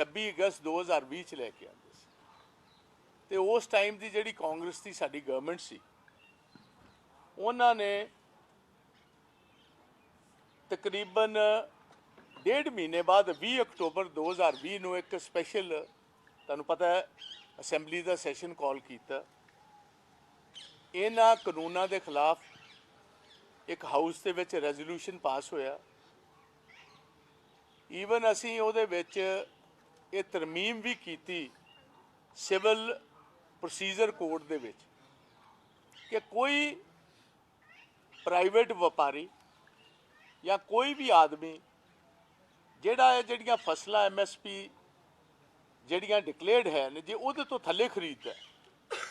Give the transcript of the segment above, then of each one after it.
26 ਅਗਸਤ 2020 ਚ ਲੈ ਕੇ ਆਉਂਦੇ ਸੀ। ਤੇ ਉਸ ਟਾਈਮ ਦੀ ਜਿਹੜੀ ਕਾਂਗਰਸ ਦੀ ਸਾਡੀ ਗਵਰਨਮੈਂਟ ਸੀ, ਉਹਨਾਂ ਨੇ ਤਕਰੀਬਨ ਡੇਢ ਮਹੀਨੇ ਬਾਅਦ 20 ਅਕਤੂਬਰ 2020 ਨੂੰ ਇੱਕ ਸਪੈਸ਼ਲ ਤੁਹਾਨੂੰ ਪਤਾ ਹੈ ਅਸੈਂਬਲੀ ਦਾ ਸੈਸ਼ਨ ਕਾਲ ਕੀਤਾ। ਇਹਨਾਂ ਕਾਨੂੰਨਾਂ ਦੇ ਖਿਲਾਫ ਇੱਕ ਹਾਊਸ ਦੇ ਵਿੱਚ ਰੈਜ਼ੋਲੂਸ਼ਨ ਪਾਸ ਹੋਇਆ। ਈਵਨ ਅਸੀਂ ਉਹਦੇ ਵਿੱਚ ਇਹ ਤਰਮੀਮ ਵੀ ਕੀਤੀ ਸਿਵਲ ਪ੍ਰੋਸੀਜਰ ਕੋਡ ਦੇ ਵਿੱਚ ਕਿ ਕੋਈ ਪ੍ਰਾਈਵੇਟ ਵਪਾਰੀ ਜਾਂ ਕੋਈ ਵੀ ਆਦਮੀ ਜਿਹੜਾ ਇਹ ਜਿਹੜੀਆਂ ਫਸਲਾਂ ਐਮਐਸਪੀ ਜਿਹੜੀਆਂ ਡਿਕਲੇਅਰਡ ਹੈ ਨੇ ਜੇ ਉਹਦੇ ਤੋਂ ਥੱਲੇ ਖਰੀਦਦਾ ਹੈ,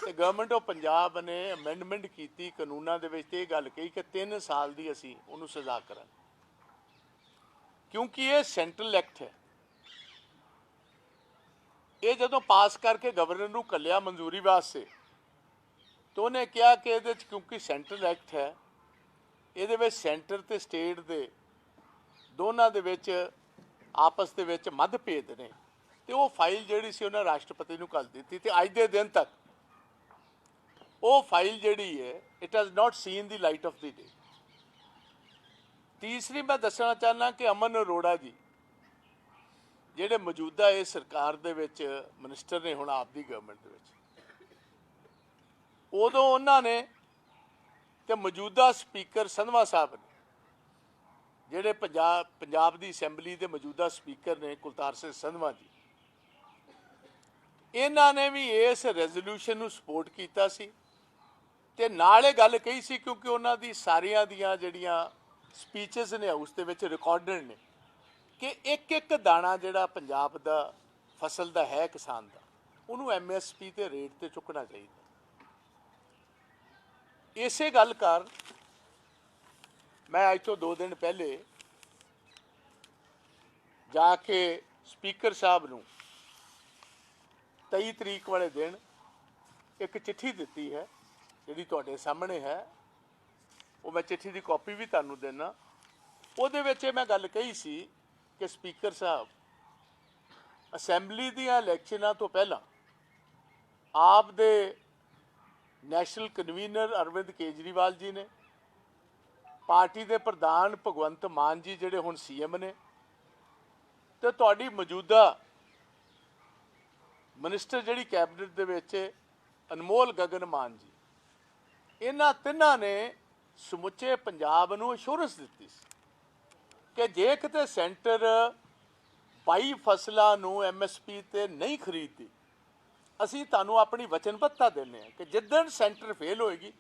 ਤੇ ਗਵਰਨਮੈਂਟ ਆਫ ਪੰਜਾਬ ਨੇ ਅਮੈਂਡਮੈਂਟ ਕੀਤੀ ਕਾਨੂੰਨਾਂ ਦੇ ਵਿੱਚ ਤੇ ਇਹ ਗੱਲ ਕਹੀ ਕਿ 3 ਸਾਲ ਦੀ ਅਸੀਂ ਉਹਨੂੰ ਸਜ਼ਾ ਕਰਾਂਗੇ। ਕਿਉਂਕਿ ਇਹ ਸੈਂਟਰਲ ਐਕਟ ਹੈ। ਇਹ ਜਦੋਂ ਪਾਸ ਕਰਕੇ ਗਵਰਨਰ ਨੂੰ ਕੱਲਿਆ ਮਨਜ਼ੂਰੀ ਵਾਸਤੇ, ਤਾਂ ਉਹਨੇ ਕਿਹਾ ਕਿ ਇਹਦੇ ਚ ਕਿਉਂਕਿ ਸੈਂਟਰਲ ਐਕਟ ਹੈ, ਇਹਦੇ ਵਿੱਚ ਸੈਂਟਰ ਤੇ ਸਟੇਟ ਦੇ ਦੋਨਾਂ ਦੇ ਵਿੱਚ ਆਪਸ ਦੇ ਵਿੱਚ ਮਤਭੇਦ ਨੇ। ਤੇ ਉਹ ਫਾਈਲ ਜਿਹੜੀ ਸੀ ਉਹਨਾਂ ਰਾਸ਼ਟਰਪਤੀ ਨੂੰ ਕੱਲ ਦਿੱਤੀ ਤੇ ਅੱਜ ਦੇ ਦਿਨ ਤੱਕ ਉਹ ਫਾਈਲ ਜਿਹੜੀ ਹੈ it has not seen the light of the day ਤੀਸਰੀ ਮੈਂ ਦੱਸਣਾ ਚਾਹਨਾ ਕਿ ਅਮਨ ਅਰੋੜਾ ਜੀ ਜਿਹੜੇ ਮੌਜੂਦਾ ਇਹ ਸਰਕਾਰ ਦੇ ਵਿੱਚ ਮਿਨਿਸਟਰ ਨੇ ਹੁਣ ਆਪਦੀ ਗਵਰਨਮੈਂਟ ਦੇ ਵਿੱਚ। ਉਦੋਂ ਉਹਨਾਂ ਨੇ ਤੇ ਮੌਜੂਦਾ ਸਪੀਕਰ ਸੰਧਵਾ ਸਾਹਿਬ ਨੇ, ਜਿਹੜੇ ਪੰਜਾਬ ਪੰਜਾਬ ਦੀ ਅਸੈਂਬਲੀ ਦੇ ਮੌਜੂਦਾ ਸਪੀਕਰ ਨੇ ਕੁਲਤਾਰ ਸਿੰਘ ਸੰਧਵਾ ਜੀ, ਇਹਨਾਂ ਨੇ ਵੀ ਇਸ ਰੈਜ਼ੋਲੂਸ਼ਨ ਨੂੰ ਸਪੋਰਟ ਕੀਤਾ ਸੀ ਤੇ ਨਾਲ ਇਹ ਗੱਲ ਕਹੀ ਸੀ ਕਿਉਂਕਿ ਉਹਨਾਂ ਦੀ ਸਾਰੀਆਂ ਦੀਆਂ ਜਿਹੜੀਆਂ ਸਪੀਚਸ ਨੇ ਉਸ ਦੇ ਵਿੱਚ ਰਿਕਾਰਡਡ ਨੇ। ਕਿ ਇੱਕ ਇੱਕ ਦਾਣਾ ਜਿਹੜਾ ਪੰਜਾਬ ਦਾ ਫਸਲ ਦਾ ਹੈ, ਕਿਸਾਨ ਦਾ, ਉਹਨੂੰ ਐਮਐਸਪੀ ਤੇ ਰੇਟ ਤੇ ਚੁੱਕਣਾ ਚਾਹੀਦਾ। ਇਸੇ ਗੱਲ ਕਰ ਮੈਂ ਅੱਜ ਤੋਂ 2 ਦਿਨ ਪਹਿਲੇ ਜਾ ਕੇ ਸਪੀਕਰ ਸਾਹਿਬ ਨੂੰ 23 ਤਰੀਕ ਵਾਲੇ ਦਿਨ ਇੱਕ ਚਿੱਠੀ ਦਿੱਤੀ ਹੈ, ਜਿਹੜੀ ਤੁਹਾਡੇ ਸਾਹਮਣੇ ਹੈ। ਉਹ ਮੈਂ ਚਿੱਠੀ ਦੀ ਕਾਪੀ ਵੀ ਤੁਹਾਨੂੰ ਦੇਣਾ ਉਹਦੇ ਵਿੱਚ ਇਹ ਮੈਂ ਗੱਲ ਕਹੀ ਸੀ ਕਿ ਸਪੀਕਰ ਸਾਹਿਬ, ਅਸੈਂਬਲੀ ਦੀਆਂ ਇਲੈਕਸ਼ਨਾਂ ਤੋਂ ਪਹਿਲਾਂ ਆਪ ਦੇ ਨੈਸ਼ਨਲ ਕਨਵੀਨਰ ਅਰਵਿੰਦ ਕੇਜਰੀਵਾਲ ਜੀ ਨੇ, ਪਾਰਟੀ ਦੇ ਪ੍ਰਧਾਨ ਭਗਵੰਤ ਮਾਨ ਜੀ ਜਿਹੜੇ ਹੁਣ ਸੀਐਮ ਨੇ ਤੇ ਤੁਹਾਡੀ ਮੌਜੂਦਾ ਮਿਨਿਸਟਰ ਜਿਹੜੀ ਕੈਬਨਿਟ ਦੇ ਵਿੱਚ ਅਨਮੋਲ ਗਗਨ ਮਾਨ ਜੀ, ਇਹਨਾਂ ਤਿੰਨਾਂ ਨੇ ਸਮੁੱਚੇ ਪੰਜਾਬ ਨੂੰ ਅਸ਼ੋਰੈਂਸ ਦਿੱਤੀ ਸੀ। ਕਿ ਜੇ ਕਿਤੇ ਸੈਂਟਰ 22 ਫਸਲਾਂ ਨੂੰ ਐਮਐਸਪੀ ਤੇ ਨਹੀਂ ਖਰੀਦਦੀ, ਅਸੀਂ ਤੁਹਾਨੂੰ ਆਪਣੀ ਵਚਨਬੱਧਤਾ ਦਿੰਦੇ ਹਾਂ ਕਿ ਜਿੱਦਣ ਸੈਂਟਰ ਫੇਲ ਹੋਏਗੀ,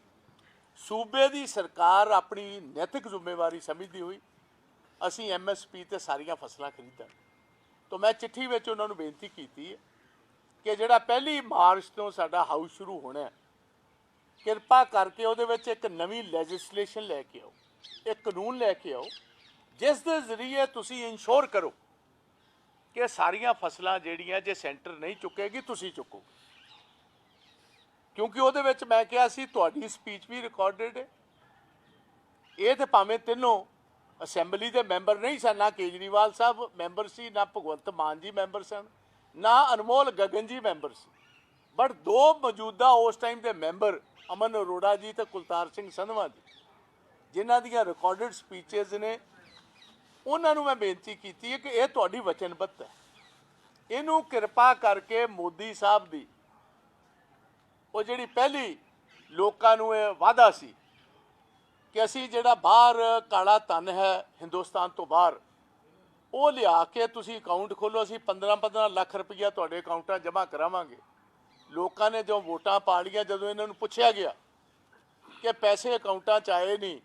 ਸੂਬੇ ਦੀ ਸਰਕਾਰ ਆਪਣੀ ਨੈਤਿਕ ਜ਼ਿੰਮੇਵਾਰੀ ਸਮਝਦੀ ਹੋਈ ਅਸੀਂ ਐਮਐਸਪੀ ਤੇ ਸਾਰੀਆਂ ਫਸਲਾਂ ਖਰੀਦਾਂ ਤਾਂ ਮੈਂ ਚਿੱਠੀ ਵਿੱਚ ਉਹਨਾਂ ਨੂੰ ਬੇਨਤੀ ਕੀਤੀ ਹੈ ਕਿ ਜਿਹੜਾ ਪਹਿਲੀ ਮਾਰਚ ਤੋਂ ਸਾਡਾ ਹਾਊਸ ਸ਼ੁਰੂ ਹੋਣਾ ਹੈ, ਕਿਰਪਾ ਕਰਕੇ ਉਹਦੇ ਵਿੱਚ ਇੱਕ ਨਵੀਂ ਲੈਜਿਸਲੇਸ਼ਨ ਲੈ ਕੇ ਆਓ, ਇੱਕ ਕਾਨੂੰਨ ਲੈ ਕੇ ਆਓ ਜਿਸ ਦੇ ਜ਼ਰੀਏ ਤੁਸੀਂ ਇਨਸ਼ੋਰ ਕਰੋ ਕਿ ਸਾਰੀਆਂ ਫਸਲਾਂ ਜਿਹੜੀਆਂ ਜੇ ਸੈਂਟਰ ਨਹੀਂ ਚੁੱਕੇਗੀ, ਤੁਸੀਂ ਚੁੱਕੋ। ਕਿਉਂਕਿ ਉਹਦੇ ਵਿੱਚ ਮੈਂ ਕਿਹਾ ਸੀ, ਤੁਹਾਡੀ ਸਪੀਚ ਵੀ ਰਿਕਾਰਡਡ ਹੈ। ਇਹ ਤੇ ਭਾਵੇਂ ਤਿੰਨੋਂ ਅਸੈਂਬਲੀ ਦੇ ਮੈਂਬਰ ਨਹੀਂ ਸਨ, ਨਾ ਕੇਜਰੀਵਾਲ ਸਾਹਿਬ ਮੈਂਬਰ ਸੀ, ਨਾ ਭਗਵੰਤ ਮਾਨ ਜੀ ਮੈਂਬਰ ਸਨ, ਨਾ ਅਨਮੋਲ ਗਗਨ ਜੀ ਮੈਂਬਰ ਸੀ। ਬਟ ਦੋ ਮੌਜੂਦਾ ਉਸ ਟਾਈਮ ਦੇ ਮੈਂਬਰ, ਅਮਨ ਅਰੋੜਾ ਜੀ ਤੇ ਕੁਲਤਾਰ ਸਿੰਘ ਸੰਧਵਾ ਜੀ, ਜਿਨ੍ਹਾਂ ਦੀਆਂ ਰਿਕਾਰਡਡ ਸਪੀਚਸ ਨੇ ਉਹਨਾਂ ਨੂੰ ਮੈਂ ਬੇਨਤੀ ਕੀਤੀ ਹੈ ਕਿ ਇਹ ਤੁਹਾਡੀ ਵਚਨਬੱਧ ਹੈ। ਇਹਨੂੰ ਕਿਰਪਾ ਕਰਕੇ ਮੋਦੀ ਸਾਹਿਬ ਦੀ ਉਹ ਜਿਹੜੀ ਪਹਿਲੀ ਲੋਕਾਂ ਨੂੰ ਇਹ ਵਾਅਦਾ ਸੀ ਕਿ ਅਸੀਂ ਜਿਹੜਾ ਬਾਹਰ ਕਾਲਾ ਧਨ ਹੈ ਹਿੰਦੁਸਤਾਨ ਤੋਂ ਬਾਹਰ, ਉਹ ਲਿਆ ਕੇ ਤੁਸੀਂ ਅਕਾਊਂਟ ਖੋਲੋ ਅਸੀਂ 15-15 ਲੱਖ ਰੁਪਈਆ ਤੁਹਾਡੇ ਅਕਾਊਂਟਾਂ ਜਮ੍ਹਾਂ ਕਰਾਵਾਂਗੇ। ਲੋਕਾਂ ਨੇ ਜੋ ਵੋਟਾਂ ਪਾ ਲਈਆਂ, ਜਦੋਂ ਇਹਨਾਂ ਨੂੰ ਪੁੱਛਿਆ ਗਿਆ ਕਿ ਪੈਸੇ ਅਕਾਊਂਟਾਂ 'ਚ ਆਏ ਨਹੀਂ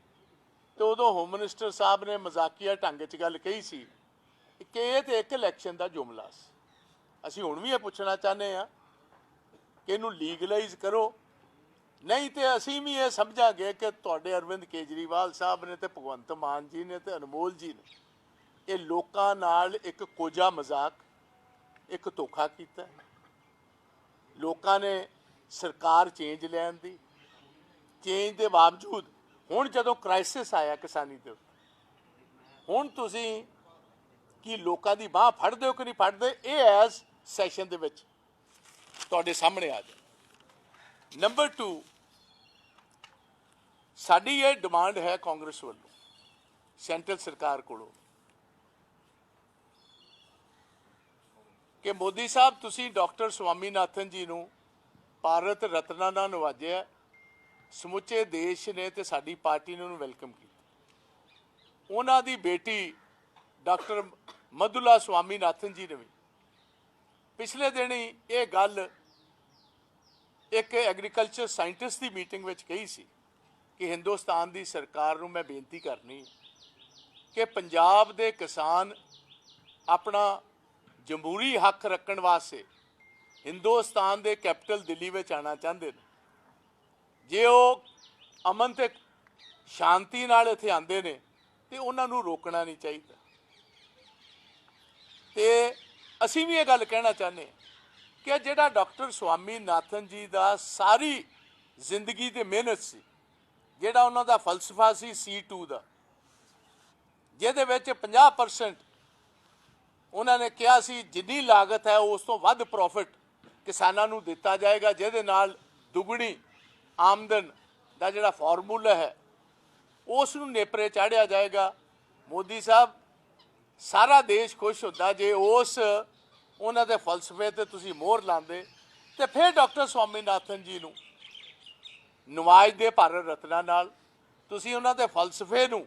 ਤੇ ਉਦੋਂ ਹੋਮ ਮਿਨਿਸਟਰ ਸਾਹਿਬ ਨੇ ਮਜ਼ਾਕੀਆ ਢੰਗ 'ਚ ਗੱਲ ਕਹੀ ਸੀ ਕਿ ਇਹ ਤੇ ਇੱਕ ਇਲੈਕਸ਼ਨ ਦਾ ਜੁਮਲਾ ਸੀ। ਅਸੀਂ ਹੁਣ ਵੀ ਇਹ ਪੁੱਛਣਾ ਚਾਹੁੰਦੇ ਆ ਕਿ ਇਹਨੂੰ ਲੀਗਲਾਈਜ਼ ਕਰੋ। ਨਹੀਂ ਤੇ ਅਸੀਂ ਵੀ ਇਹ ਸਮਝਾਂਗੇ ਕਿ ਤੁਹਾਡੇ ਅਰਵਿੰਦ ਕੇਜਰੀਵਾਲ ਸਾਹਿਬ ਨੇ ਤੇ ਭਗਵੰਤ ਮਾਨ ਜੀ ਨੇ ਤੇ ਅਨਮੋਲ ਜੀ ਨੇ ਇਹ ਲੋਕਾਂ ਨਾਲ ਇੱਕ ਕੋਝਾ ਮਜ਼ਾਕ, ਇੱਕ ਧੋਖਾ ਕੀਤਾ। ਲੋਕਾਂ ਨੇ ਸਰਕਾਰ ਚੇਂਜ ਲੈਣ ਦੀ ਚੇਂਜ ਦੇ ਬਾਵਜੂਦ ਹੁਣ ਜਦੋਂ ਕ੍ਰਾਈਸਿਸ ਆਇਆ ਕਿਸਾਨੀ ਦੇ ਉੱਤੇ ਹੁਣ ਤੁਸੀਂ ਕਿ ਲੋਕਾਂ ਦੀ ਬਾਹ ਫੜਦੇ ਹੋ ਕਿ ਨਹੀਂ ਫੜਦੇ? ਇਹ ਐਸ ਸੈਸ਼ਨ ਦੇ ਵਿੱਚ। ਤੁਹਾਡੇ ਸਾਹਮਣੇ ਆ ਜਾਏ ਨੰਬਰ 2 ਸਾਡੀ ਇਹ ਡਿਮਾਂਡ ਹੈ ਕਾਂਗਰਸ ਵੱਲੋਂ ਸੈਂਟਰ ਸਰਕਾਰ ਕੋਲੋਂ। ਕਿ ਮੋਦੀ ਸਾਹਿਬ, ਤੁਸੀਂ ਡਾਕਟਰ ਸਵਾਮੀਨਾਥਨ ਜੀ ਨੂੰ ਭਾਰਤ ਰਤਨਾ ਨਾਲ ਨਵਾਜਿਆ ਸਮੁੱਚੇ ਦੇਸ਼ ਨੇ ਤੇ ਸਾਡੀ ਪਾਰਟੀ ਨੇ ਉਹਨੂੰ ਵੈਲਕਮ ਕੀਤਾ। ਉਹਨਾਂ ਦੀ ਬੇਟੀ ਡਾਕਟਰ ਮਧੁਲਾ ਸਵਾਮੀਨਾਥਨ ਜੀ ਨੇ ਵੀ। ਪਿਛਲੇ ਦਿਨੀ ਇਹ ਗੱਲ ਇੱਕ ਐਗਰੀਕਲਚਰ ਸਾਇੰਟਿਸਟ ਦੀ ਮੀਟਿੰਗ ਵਿੱਚ ਕਹੀ ਸੀ ਕਿ ਹਿੰਦੁਸਤਾਨ ਦੀ ਸਰਕਾਰ ਨੂੰ ਮੈਂ ਬੇਨਤੀ ਕਰਨੀ ਕਿ ਪੰਜਾਬ ਦੇ ਕਿਸਾਨ ਆਪਣਾ ਜਮਹੂਰੀ ਹੱਕ ਰੱਖਣ ਵਾਸਤੇ ਹਿੰਦੁਸਤਾਨ ਦੇ ਕੈਪੀਟਲ ਦਿੱਲੀ ਵਿੱਚ ਆਣਾ ਚਾਹੁੰਦੇ ਨੇ। ਜੇ ਉਹ ਅਮਨ ਤੇ ਸ਼ਾਂਤੀ ਨਾਲ ਇੱਥੇ ਆਉਂਦੇ ਨੇ, ਤੇ ਉਹਨਾਂ ਨੂੰ ਰੋਕਣਾ ਨਹੀਂ ਚਾਹੀਦਾ। ਤੇ ਅਸੀਂ ਵੀ ਇਹ ਗੱਲ ਕਹਿਣਾ ਚਾਹੁੰਦੇ ਹਾਂ ਕਿ ਜਿਹੜਾ ਡਾਕਟਰ ਸਵਾਮੀ ਨਾਥਨ ਜੀ ਦਾ ਸਾਰੀ ਜ਼ਿੰਦਗੀ ਤੇ ਮਿਹਨਤ ਸੀ, ਜਿਹੜਾ ਉਹਨਾਂ ਦਾ ਫਲਸਫਾ ਸੀ C2 ਦਾ, ਜਿਹਦੇ ਵਿੱਚ 50% ਉਹਨਾਂ ਨੇ ਕਿਹਾ ਸੀ ਜਿੰਨੀ ਲਾਗਤ ਹੈ ਉਸ ਤੋਂ ਵੱਧ ਪ੍ਰੋਫਿਟ ਕਿਸਾਨਾਂ ਨੂੰ ਦਿੱਤਾ ਜਾਏਗਾ, ਜਿਹਦੇ ਨਾਲ ਦੁੱਗਣੀ ਆਮਦਨ ਦਾ ਜਿਹੜਾ ਫਾਰਮੂਲਾ ਹੈ ਉਸ ਨੂੰ ਨੇਪਰੇ ਚਾੜਿਆ ਜਾਏਗਾ। ਮੋਦੀ ਸਾਹਿਬ, ਸਾਰਾ ਦੇਸ਼ ਖੁਸ਼ ਹੁੰਦਾ ਜੇ ਉਸ ਉਹਨਾਂ ਦੇ ਫਲਸਫੇ ਤੇ ਤੁਸੀਂ ਮੋਹਰ ਲਾਉਂਦੇ। ਤੇ ਫਿਰ ਡਾਕਟਰ ਸਵਾਮੀਨਾਥਨ ਜੀ ਨੂੰ ਨਵਾਜ਼ਦੇ ਭਾਰਤ ਰਤਨਾ ਨਾਲ ਤੁਸੀਂ ਉਹਨਾਂ ਦੇ ਫਲਸਫੇ ਨੂੰ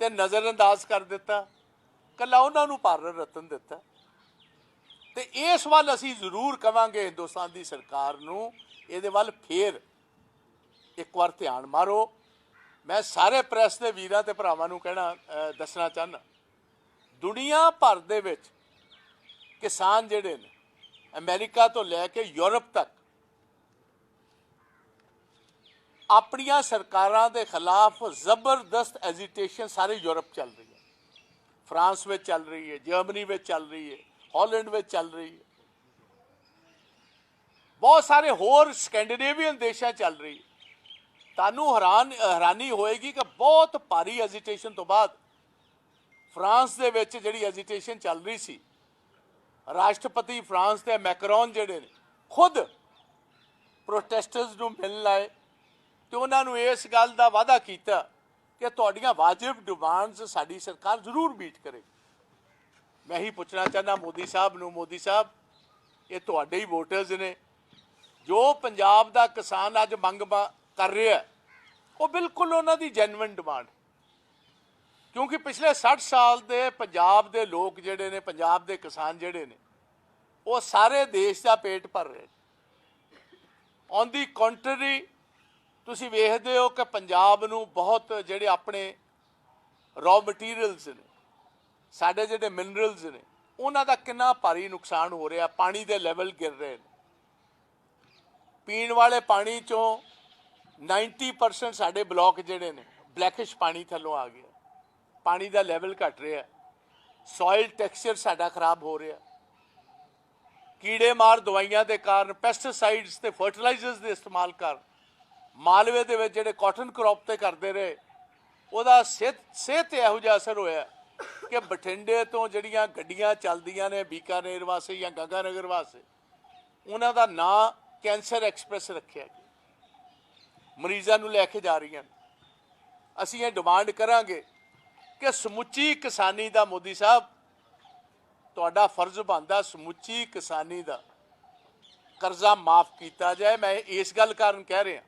ਤੇ ਨਜ਼ਰਅੰਦਾਜ਼ ਕਰ ਦਿੱਤਾ, ਕੱਲਾ ਉਹਨਾਂ ਨੂੰ ਭਾਰਤ ਰਤਨ ਦਿੱਤਾ। ਤੇ ਇਸ ਵੱਲ ਅਸੀਂ ਜ਼ਰੂਰ ਕਵਾਂਗੇ ਹਿੰਦੁਸਤਾਨ ਦੀ ਸਰਕਾਰ ਨੂੰ, ਇਹਦੇ ਵੱਲ ਫੇਰ ਇੱਕ ਵਾਰ ਧਿਆਨ ਮਾਰੋ। ਮੈਂ ਸਾਰੇ ਪ੍ਰੈਸ ਦੇ ਵੀਰਾਂ ਤੇ ਭਰਾਵਾਂ ਨੂੰ ਕਹਿਣਾ ਦੱਸਣਾ ਚਾਹਨਾ ਦੁਨੀਆ ਭਰ ਦੇ ਵਿੱਚ ਕਿਸਾਨ ਜਿਹੜੇ ਨੇ, ਅਮਰੀਕਾ ਤੋਂ ਲੈ ਕੇ ਯੂਰਪ ਤੱਕ ਆਪਣੀਆਂ ਸਰਕਾਰਾਂ ਦੇ ਖਿਲਾਫ ਜ਼ਬਰਦਸਤ ਐਜੀਟੇਸ਼ਨ ਸਾਰੇ ਯੂਰਪ ਚੱਲ ਰਹੀ ਹੈ। ਫਰਾਂਸ ਵਿੱਚ ਚੱਲ ਰਹੀ ਹੈ, ਜਰਮਨੀ ਵਿੱਚ ਚੱਲ ਰਹੀ ਹੈ, ਹਾਲੈਂਡ ਵਿੱਚ ਚੱਲ ਰਹੀ ਹੈ। ਬਹੁਤ ਸਾਰੇ ਹੋਰ ਸਕੈਂਡੀਨੇਵੀਅਨ ਦੇਸ਼ਾਂ ਚੱਲ ਰਹੀ ਹੈ। ਤੁਹਾਨੂੰ ਹੈਰਾਨ, ਹੈਰਾਨੀ ਹੋਏਗੀ ਕਿ ਬਹੁਤ ਭਾਰੀ ਐਜੀਟੇਸ਼ਨ ਤੋਂ ਬਾਅਦ ਫਰਾਂਸ ਦੇ ਵਿੱਚ ਜਿਹੜੀ ਐਜੀਟੇਸ਼ਨ ਚੱਲ ਰਹੀ ਸੀ, ਰਾਸ਼ਟਰਪਤੀ ਫਰਾਂਸ ਦੇ ਮੈਕਰੋਨ ਜਿਹੜੇ ਨੇ, ਖੁਦ ਪ੍ਰੋਟੈਸਟਰਸ ਨੂੰ ਮਿਲਣ ਲਾਏ ਤੇ ਉਹਨਾਂ ਨੂੰ ਇਸ ਗੱਲ ਦਾ ਵਾਅਦਾ ਕੀਤਾ ਕਿ ਤੁਹਾਡੀਆਂ ਵਾਜਿਬ ਡਿਮਾਂਡਸ ਸਾਡੀ ਸਰਕਾਰ ਜ਼ਰੂਰ ਮੀਟ ਕਰੇਗੀ ਮੈਂ ਹੀ ਪੁੱਛਣਾ ਚਾਹੁੰਦਾ, ਮੋਦੀ ਸਾਹਿਬ ਨੂੰ, ਮੋਦੀ ਸਾਹਿਬ, ਇਹ ਤੁਹਾਡੇ ਹੀ ਵੋਟਰਸ ਨੇ। ਜੋ ਪੰਜਾਬ ਦਾ ਕਿਸਾਨ ਅੱਜ ਮੰਗ ਮ- ਕਰ ਰਿਹਾ ਉਹ ਬਿਲਕੁਲ ਉਹਨਾਂ ਦੀ ਜੈਨੂਇਨ ਡਿਮਾਂਡ ਕਿਉਂਕਿ ਪਿਛਲੇ 60 ਸਾਲ ਦੇ ਪੰਜਾਬ ਦੇ ਲੋਕ ਜਿਹੜੇ ਨੇ, ਪੰਜਾਬ ਦੇ ਕਿਸਾਨ ਜਿਹੜੇ ਨੇ, ਉਹ ਸਾਰੇ ਦੇਸ਼ ਦਾ ਪੇਟ ਭਰ ਰਹੇ ਨੇ। ਔਨ ਦੀ ਕੰਟਰੀ ਤੁਸੀਂ ਵੇਖਦੇ ਹੋ ਕਿ ਪੰਜਾਬ ਨੂੰ ਬਹੁਤ ਜਿਹੜੇ ਆਪਣੇ ਰॉ ਮਟੀਰੀਅਲਸ ਨੇ, ਸਾਡੇ ਜਿਹੜੇ ਮਿਨਰਲਸ ਨੇ, ਉਹਨਾਂ ਦਾ ਕਿੰਨਾ ਭਾਰੀ ਨੁਕਸਾਨ ਹੋ ਰਿਹਾ, ਪਾਣੀ ਦੇ ਲੈਵਲ ਗਿਰ ਰਹੇ ਨੇ। ਪੀਣ ਵਾਲੇ ਪਾਣੀ ਚੋਂ 90% ਸਾਡੇ ਬਲਾਕ ਜਿਹੜੇ ਨੇ ਬਲੈਕਿਸ਼ ਪਾਣੀ ਥੱਲੋਂ ਆ ਗਿਆ ਪਾਣੀ ਦਾ ਲੈਵਲ ਘਟ ਰਿਹਾ ਸੋਇਲ ਟੈਕਸਚਰ ਸਾਡਾ ਖਰਾਬ ਹੋ ਰਿਹਾ ਕੀੜੇ ਮਾਰ ਦਵਾਈਆਂ ਦੇ ਕਾਰਨ ਪੈਸਟੀਸਾਈਡਸ ਤੇ ਫਰਟੀਲਾਈਜ਼ਰਸ ਦੇ ਇਸਤੇਮਾਲ ਕਾਰਨ, ਮਾਲਵੇ ਦੇ ਵਿੱਚ ਜਿਹੜੇ ਕਾਟਨ ਕ੍ਰੌਪ ਤੇ ਕਰਦੇ ਰਹੇ, ਉਹਦਾ ਸਿਹਤ ਸਿਹਤ ਤੇ ਇਹੋ ਜਿਹਾ ਅਸਰ ਹੋਇਆ ਕਿ ਬਠਿੰਡੇ ਤੋਂ ਜਿਹੜੀਆਂ ਗੱਡੀਆਂ ਚੱਲਦੀਆਂ ਨੇ, ਬੀਕਾਨੇਰ ਵਾਸਤੇ ਜਾਂ ਗੰਗਾਨਗਰ ਵਾਸਤੇ, ਉਹਨਾਂ ਦਾ ਨਾਂ ਕੈਂਸਰ ਐਕਸਪ੍ਰੈਸ ਰੱਖਿਆ ਗਿਆ। ਮਰੀਜ਼ਾਂ ਨੂੰ ਲੈ ਕੇ ਜਾ ਰਹੀਆਂ ਨੇ। ਅਸੀਂ ਇਹ ਡਿਮਾਂਡ ਕਰਾਂਗੇ ਕਿ ਸਮੁੱਚੀ ਕਿਸਾਨੀ ਦਾ ਮੋਦੀ ਸਾਹਿਬ, ਤੁਹਾਡਾ ਫਰਜ਼ ਬਣਦਾ ਸਮੁੱਚੀ ਕਿਸਾਨੀ ਦਾ ਕਰਜ਼ਾ ਮਾਫ ਕੀਤਾ ਜਾਏ। ਮੈਂ ਇਸ ਗੱਲ ਕਾਰਨ ਕਹਿ ਰਿਹਾ।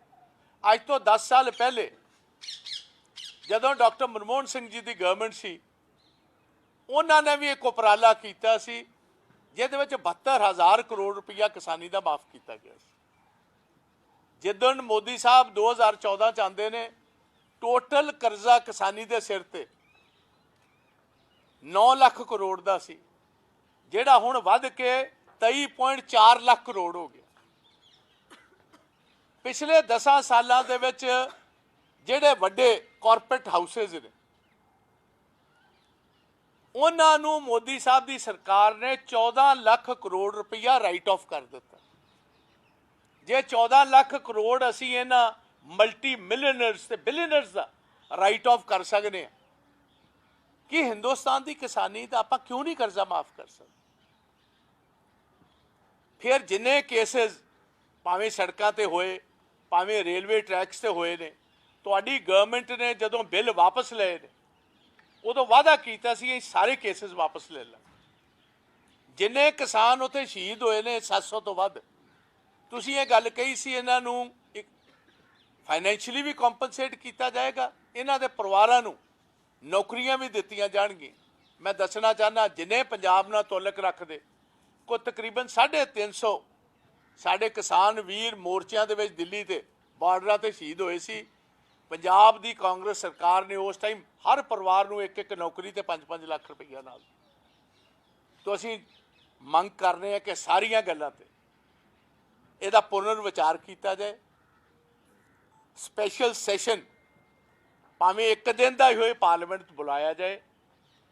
ਅੱਜ ਤੋਂ 10 ਸਾਲ ਪਹਿਲੇ ਜਦੋਂ ਡਾਕਟਰ ਮਨਮੋਹਨ ਸਿੰਘ ਜੀ ਦੀ ਗਵਰਨਮੈਂਟ ਸੀ, ਉਹਨਾਂ ਨੇ ਵੀ ਇੱਕ ਉਪਰਾਲਾ ਕੀਤਾ ਸੀ, ਜਿਹਦੇ ਵਿੱਚ 72000 ਕਰੋੜ ਰੁਪਇਆ ਕਿਸਾਨੀ ਦਾ ਮਾਫ ਕੀਤਾ ਗਿਆ ਸੀ। ਜਿੱਦਣ ਮੋਦੀ ਸਾਹਿਬ 2014 ਚ ਆਉਂਦੇ ਨੇ ਟੋਟਲ ਕਰਜ਼ਾ ਕਿਸਾਨੀ ਦੇ ਸਿਰ ਤੇ 9 ਲੱਖ ਕਰੋੜ ਦਾ ਸੀ, ਜਿਹੜਾ ਹੁਣ ਵੱਧ ਕੇ 23.4 ਲੱਖ ਕਰੋੜ ਹੋ ਗਿਆ। ਪਿਛਲੇ 10 ਸਾਲਾਂ ਦੇ ਵਿੱਚ ਜਿਹੜੇ ਵੱਡੇ ਕਾਰਪੋਰੇਟ ਹਾਊਸਸ ਨੇ, ਉਹਨਾਂ ਨੂੰ ਮੋਦੀ ਸਾਹਿਬ ਦੀ ਸਰਕਾਰ ਨੇ 14 ਲੱਖ ਕਰੋੜ ਰੁਪਈਆ ਰਾਈਟ ਆਫ ਕਰ ਦਿੱਤਾ। ਜੇ 14 ਲੱਖ ਕਰੋੜ ਅਸੀਂ ਇਹਨਾਂ ਮਲਟੀ ਮਿਲੀਅਨਰਸ ਤੇ ਬਿਲੀਅਨਰਸ ਦਾ ਰਾਈਟ ਆਫ ਕਰ ਸਕਦੇ ਹਾਂ, ਕਿ ਹਿੰਦੁਸਤਾਨ ਦੀ ਕਿਸਾਨੀ ਦਾ ਆਪਾਂ ਕਿਉਂ ਨਹੀਂ ਕਰਜ਼ਾ ਮਾਫ ਕਰ ਸਕਦੇ? ਫਿਰ ਜਿੰਨੇ ਕੇਸਸ ਭਾਵੇਂ ਸੜਕਾਂ ਤੇ ਹੋਏ, ਭਾਵੇਂ ਰੇਲਵੇ ਟਰੈਕਸ ਤੇ ਹੋਏ ਨੇ, ਤੁਹਾਡੀ ਗਵਰਨਮੈਂਟ ਨੇ ਜਦੋਂ ਬਿੱਲ ਵਾਪਸ ਲਏ ਨੇ, ਉਦੋਂ ਵਾਅਦਾ ਕੀਤਾ ਸੀ ਇਹ ਸਾਰੇ ਕੇਸਸ ਵਾਪਸ ਲੈ ਲਾਂ ਜਿੰਨੇ ਕਿਸਾਨ ਉਥੇ ਸ਼ਹੀਦ ਹੋਏ ਨੇ 700 ਤੋਂ ਵੱਧ ਤੁਸੀਂ ਇਹ ਗੱਲ ਕਹੀ ਸੀ ਇਹਨਾਂ ਨੂੰ ਇੱਕ ਫਾਈਨੈਂਸ਼ੀਅਲੀ ਵੀ ਕੰਪਨਸੇਟ ਕੀਤਾ ਜਾਏਗਾ, ਇਹਨਾਂ ਦੇ ਪਰਿਵਾਰਾਂ ਨੂੰ ਨੌਕਰੀਆਂ ਵੀ ਦਿੱਤੀਆਂ ਜਾਣਗੀਆਂ। ਮੈਂ ਦੱਸਣਾ ਚਾਹਨਾ ਜਿੰਨੇ ਪੰਜਾਬ ਨਾਲ ਤੁਲਕ ਰੱਖਦੇ, ਕੋ ਤਕਰੀਬਨ 350 ਸਾਡੇ ਕਿਸਾਨ ਵੀਰ ਮੋਰਚਿਆਂ ਦੇ ਵਿੱਚ ਦਿੱਲੀ ਤੇ ਬਾਰਡਰਾਂ ਤੇ ਸ਼ਹੀਦ ਹੋਏ ਸੀ। ਪੰਜਾਬ ਦੀ ਕਾਂਗਰਸ ਸਰਕਾਰ ਨੇ ਉਸ ਟਾਈਮ ਹਰ ਪਰਿਵਾਰ ਨੂੰ ਇੱਕ ਇੱਕ ਨੌਕਰੀ ਤੇ 5-5 ਲੱਖ ਰੁਪਈਆ ਨਾਲ ਤੋਂ ਅਸੀਂ ਮੰਗ ਕਰ ਰਹੇ ਹਾਂ ਕਿ ਸਾਰੀਆਂ ਗੱਲਾਂ ਤੇ ਇਹਦਾ ਪੁਨਰ ਵਿਚਾਰ ਕੀਤਾ ਜਾਏ। ਸਪੈਸ਼ਲ ਸੈਸ਼ਨ ਭਾਵੇਂ ਇੱਕ ਦਿਨ ਦਾ ਹੀ ਹੋਏ ਪਾਰਲੀਮੈਂਟ 'ਚ ਬੁਲਾਇਆ ਜਾਏ।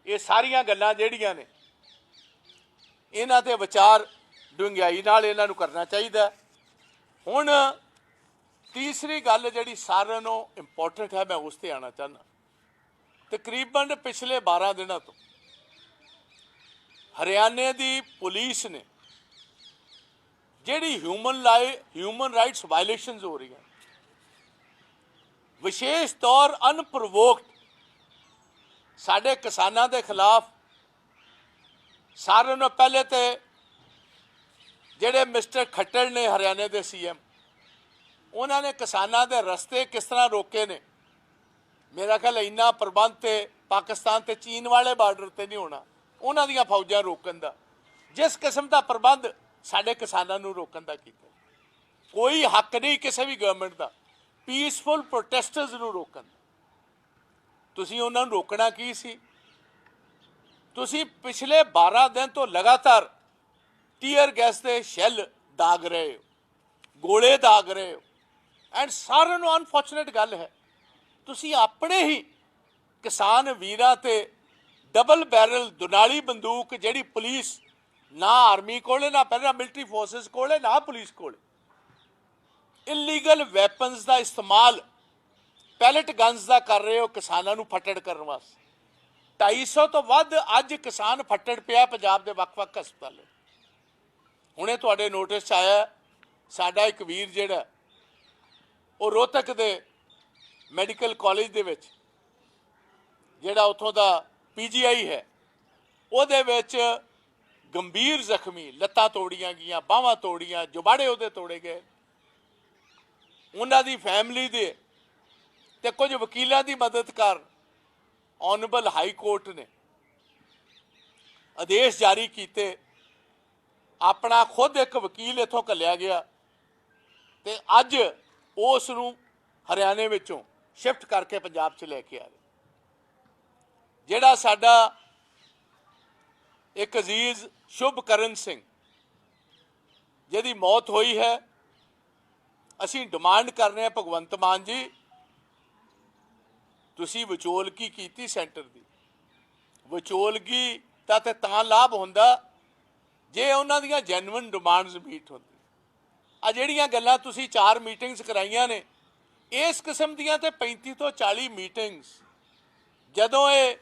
ਇਹ ਸਾਰੀਆਂ ਗੱਲਾਂ ਜਿਹੜੀਆਂ ਨੇ, ਇਹਨਾਂ ਤੇ ਵਿਚਾਰ ਡੂੰਘਾਈ ਨਾਲ ਇਹਨਾਂ ਨੂੰ ਕਰਨਾ ਚਾਹੀਦਾ ਹੁਣ ਤੀਸਰੀ ਗੱਲ ਜਿਹੜੀ ਸਾਰਿਆਂ ਨੂੰ ਇੰਪੋਰਟੈਂਟ ਹੈ, ਮੈਂ ਉਸ ਤੇ ਆਣਾ ਚਾਹੁੰਦਾ। ਤਕਰੀਬਨ ਪਿਛਲੇ 12 ਦਿਨਾਂ ਤੋਂ ਹਰਿਆਣੇ ਦੀ ਪੁਲਿਸ ਨੇ ਜਿਹੜੀ ਹਿਊਮਨ ਲਾਈ ਹਿਊਮਨ ਰਾਈਟਸ ਵਾਇਲੇਸ਼ਨਸ ਹੋ ਰਹੀਆਂ ਵਿਸ਼ੇਸ਼ ਤੌਰ ਅਨਪ੍ਰੋਵੋਕਡ ਸਾਡੇ ਕਿਸਾਨਾਂ ਦੇ ਖਿਲਾਫ, ਸਾਰਿਆਂ ਨੂੰ ਪਹਿਲੇ ਤੇ ਜਿਹੜੇ ਮਿਸਟਰ ਖੱਟੜ ਨੇ ਹਰਿਆਣੇ ਦੇ ਸੀਐਮ ਉਹਨਾਂ ਨੇ ਕਿਸਾਨਾਂ ਦੇ ਰਸਤੇ ਕਿਸ ਤਰ੍ਹਾਂ ਰੋਕੇ ਨੇ? ਮੇਰਾ ਖਿਆਲ ਇੰਨਾ ਪ੍ਰਬੰਧ ਤੇ ਪਾਕਿਸਤਾਨ ਤੇ ਚੀਨ ਵਾਲੇ ਬਾਰਡਰ ਤੇ ਨਹੀਂ ਹੋਣਾ, ਉਹਨਾਂ ਦੀਆਂ ਫੌਜਾਂ ਰੋਕਣ ਦਾ। ਜਿਸ ਕਿਸਮ ਦਾ ਪ੍ਰਬੰਧ ਸਾਡੇ ਕਿਸਾਨਾਂ ਨੂੰ ਰੋਕਣ ਦਾ ਕੀਤਾ। ਕੋਈ ਹੱਕ ਨਹੀਂ ਕਿਸੇ ਵੀ ਗਵਰਨਮੈਂਟ ਦਾ। ਪੀਸਫੁਲ ਪ੍ਰੋਟੈਸਟਰਸ ਨੂੰ ਰੋਕਣ ਦਾ। ਤੁਸੀਂ ਉਹਨਾਂ ਨੂੰ ਰੋਕਣਾ ਕੀ ਸੀ? ਤੁਸੀਂ ਪਿਛਲੇ 12 ਦਿਨ ਤੋਂ ਲਗਾਤਾਰ ਟੀਅਰ ਗੈਸ ਦੇ ਸ਼ੈਲ ਦਾਗ ਰਹੇ ਹੋ, ਗੋਲੇ ਦਾਗ ਰਹੇ ਹੋ। ਐਂਡ ਸਾਰਿਆਂ ਨੂੰ ਅਨਫੋਰਚੂਨੇਟ ਗੱਲ ਹੈ। ਤੁਸੀਂ ਆਪਣੇ ਹੀ ਕਿਸਾਨ ਵੀਰਾਂ ਤੇ ਡਬਲ ਬੈਰਲ ਦੁਨਾਲੀ ਬੰਦੂਕ ਜਿਹੜੀ ਪੁਲਿਸ ਨਾ ਆਰਮੀ ਕੋਲੇ, ਨਾ ਪਹਿਲਾਂ ਮਿਲਟਰੀ ਫੋਰਸਸ ਕੋਲੇ, ਨਾ ਪੁਲਿਸ ਕੋਲੇ। ਇਲੀਗਲ ਵੈਪਨਸ ਦਾ ਇਸਤੇਮਾਲ ਪੈਲਟ ਗਨਸ ਦਾ ਕਰ ਰਹੇ ਹੋ ਕਿਸਾਨਾਂ ਨੂੰ ਫੱਟੜ ਕਰਨ ਵਾਸਤੇ। 250 ਤੋਂ ਵੱਧ ਅੱਜ ਕਿਸਾਨ ਫੱਟੜ ਪਿਆ ਪੰਜਾਬ ਦੇ ਵੱਖ-ਵੱਖ ਹਸਪਤਾਲ। ਹੁਣੇ ਤੁਹਾਡੇ ਨੋਟਿਸ 'ਚ ਆਇਆ, ਸਾਡਾ ਇੱਕ ਵੀਰ ਜਿਹੜਾ, ਉਹ ਰੋਹਤਕ ਦੇ ਮੈਡੀਕਲ ਕਾਲਜ ਦੇ ਵਿੱਚ, ਜਿਹੜਾ ਉੱਥੋਂ ਦਾ ਪੀਜੀਆਈ ਹੈ, ਉਹਦੇ ਵਿੱਚ ਗੰਭੀਰ ਜ਼ਖਮੀ, ਲੱਤਾਂ ਤੋੜੀਆਂ ਗਈਆਂ, ਬਾਹਾਂ ਤੋੜੀਆਂ, ਜੁਬਾੜੇ ਉਹਦੇ ਤੋੜੇ ਗਏ। ਉਹਨਾਂ ਦੀ ਫੈਮਿਲੀ ਦੇ ਤੇ ਕੁਝ ਵਕੀਲਾਂ ਦੀ ਮਦਦ ਕਰ ਆਨਰੇਬਲ ਹਾਈ ਕੋਰਟ ਨੇ ਆਦੇਸ਼ ਜਾਰੀ ਕੀਤੇ। ਆਪਣਾ ਖੁਦ ਇੱਕ ਵਕੀਲ ਇਥੋਂ ਕੱਲਿਆ ਗਿਆ ਤੇ ਅੱਜ ਉਸ ਨੂੰ ਹਰਿਆਣੇ ਵਿੱਚੋਂ ਸ਼ਿਫਟ ਕਰਕੇ ਪੰਜਾਬ 'ਚ ਲੈ ਕੇ ਆ ਰਹੇ। ਜਿਹੜਾ ਸਾਡਾ ਇੱਕ ਅਜ਼ੀਜ਼ ਸ਼ੁਭਕਰਨ ਸਿੰਘ। ਜਿਹਦੀ ਮੌਤ ਹੋਈ ਹੈ, ਅਸੀਂ ਡਿਮਾਂਡ ਕਰ ਰਹੇ ਹਾਂ ਭਗਵੰਤ ਮਾਨ ਜੀ, ਤੁਸੀਂ ਵਿਚੋਲਗੀ ਕੀਤੀ ਸੈਂਟਰ ਦੀ। ਵਿਚੋਲਗੀ ਦਾ ਤੇ ਤਾਂ ਲਾਭ ਹੁੰਦਾ, ਜੇ ਉਹਨਾਂ ਦੀਆਂ ਜੈਨੂਇਨ ਡਿਮਾਂਡਸ ਮੀਟ ਹੁੰਦੀ ਆ ਜਿਹੜੀਆਂ ਗੱਲਾਂ ਤੁਸੀਂ ਚਾਰ ਮੀਟਿੰਗਸ ਕਰਾਈਆਂ ਨੇ, ਇਸ ਕਿਸਮ ਦੀਆਂ ਤੇ 35 ਤੋਂ 40 ਮੀਟਿੰਗਸ ਜਦੋਂ ਇਹ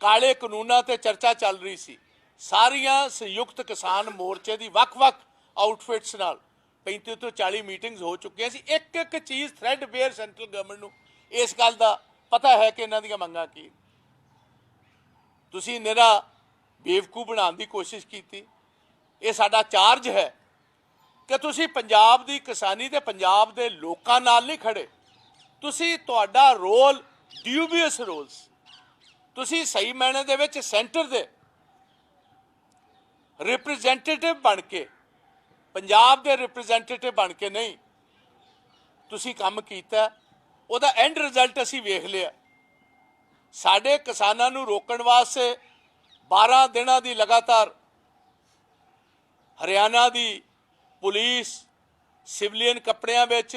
ਕਾਲੇ ਕਾਨੂੰਨਾਂ ਤੇ ਚਰਚਾ ਚੱਲ ਰਹੀ ਸੀ ਸਾਰੀਆਂ ਸੰਯੁਕਤ ਕਿਸਾਨ ਮੋਰਚੇ ਦੀ ਵੱਖ-ਵੱਖ ਆਊਟਫਿਟਸ ਨਾਲ 35 ਤੋਂ 40 ਮੀਟਿੰਗਸ ਹੋ ਚੁੱਕੀਆਂ ਸੀ। ਇੱਕ ਇੱਕ ਚੀਜ਼ ਥ੍ਰੈਡ ਬੇਅਰ ਸੈਂਟਰਲ ਗਵਰਨਮੈਂਟ ਨੂੰ। ਇਸ ਗੱਲ ਦਾ ਪਤਾ ਹੈ ਕਿ ਇਹਨਾਂ ਦੀਆਂ ਮੰਗਾਂ ਕੀ ਤੁਸੀਂ ਨਿਰਾ ਬੇਵਕੂ ਬਣਾਉਣ ਦੀ ਕੋਸ਼ਿਸ਼ ਕੀਤੀ। ਇਹ ਸਾਡਾ ਚਾਰਜ ਹੈ ਕਿ ਤੁਸੀਂ ਪੰਜਾਬ ਦੀ ਕਿਸਾਨੀ ਤੇ ਪੰਜਾਬ ਦੇ ਲੋਕਾਂ ਨਾਲ ਨਹੀਂ ਖੜੇ। ਤੁਸੀਂ ਤੁਹਾਡਾ ਰੋਲ ਡਿਊਬੀਅਸ ਰੋਲਸ ਤੁਸੀਂ ਸਹੀ ਮਾਇਨੇ ਦੇ ਵਿੱਚ ਸੈਂਟਰ ਦੇ ਰਿਪਰੈਜ਼ੈਂਟੇਟਿਵ ਬਣ ਕੇ, ਪੰਜਾਬ ਦੇ ਰਿਪਰੈਜ਼ੈਂਟੇਟਿਵ ਬਣ ਕੇ ਨਹੀਂ, ਤੁਸੀਂ ਕੰਮ ਕੀਤਾ, ਉਹਦਾ ਐਂਡ ਰਿਜ਼ਲਟ ਅਸੀਂ ਵੇਖ ਲਿਆ। ਸਾਡੇ ਕਿਸਾਨਾਂ ਨੂੰ ਰੋਕਣ ਵਾਸਤੇ 12 ਦਿਨਾਂ ਦੀ ਲਗਾਤਾਰ ਹਰਿਆਣਾ ਦੀ ਪੁਲਿਸ, ਸਿਵਲੀਅਨ ਕੱਪੜਿਆਂ ਵਿੱਚ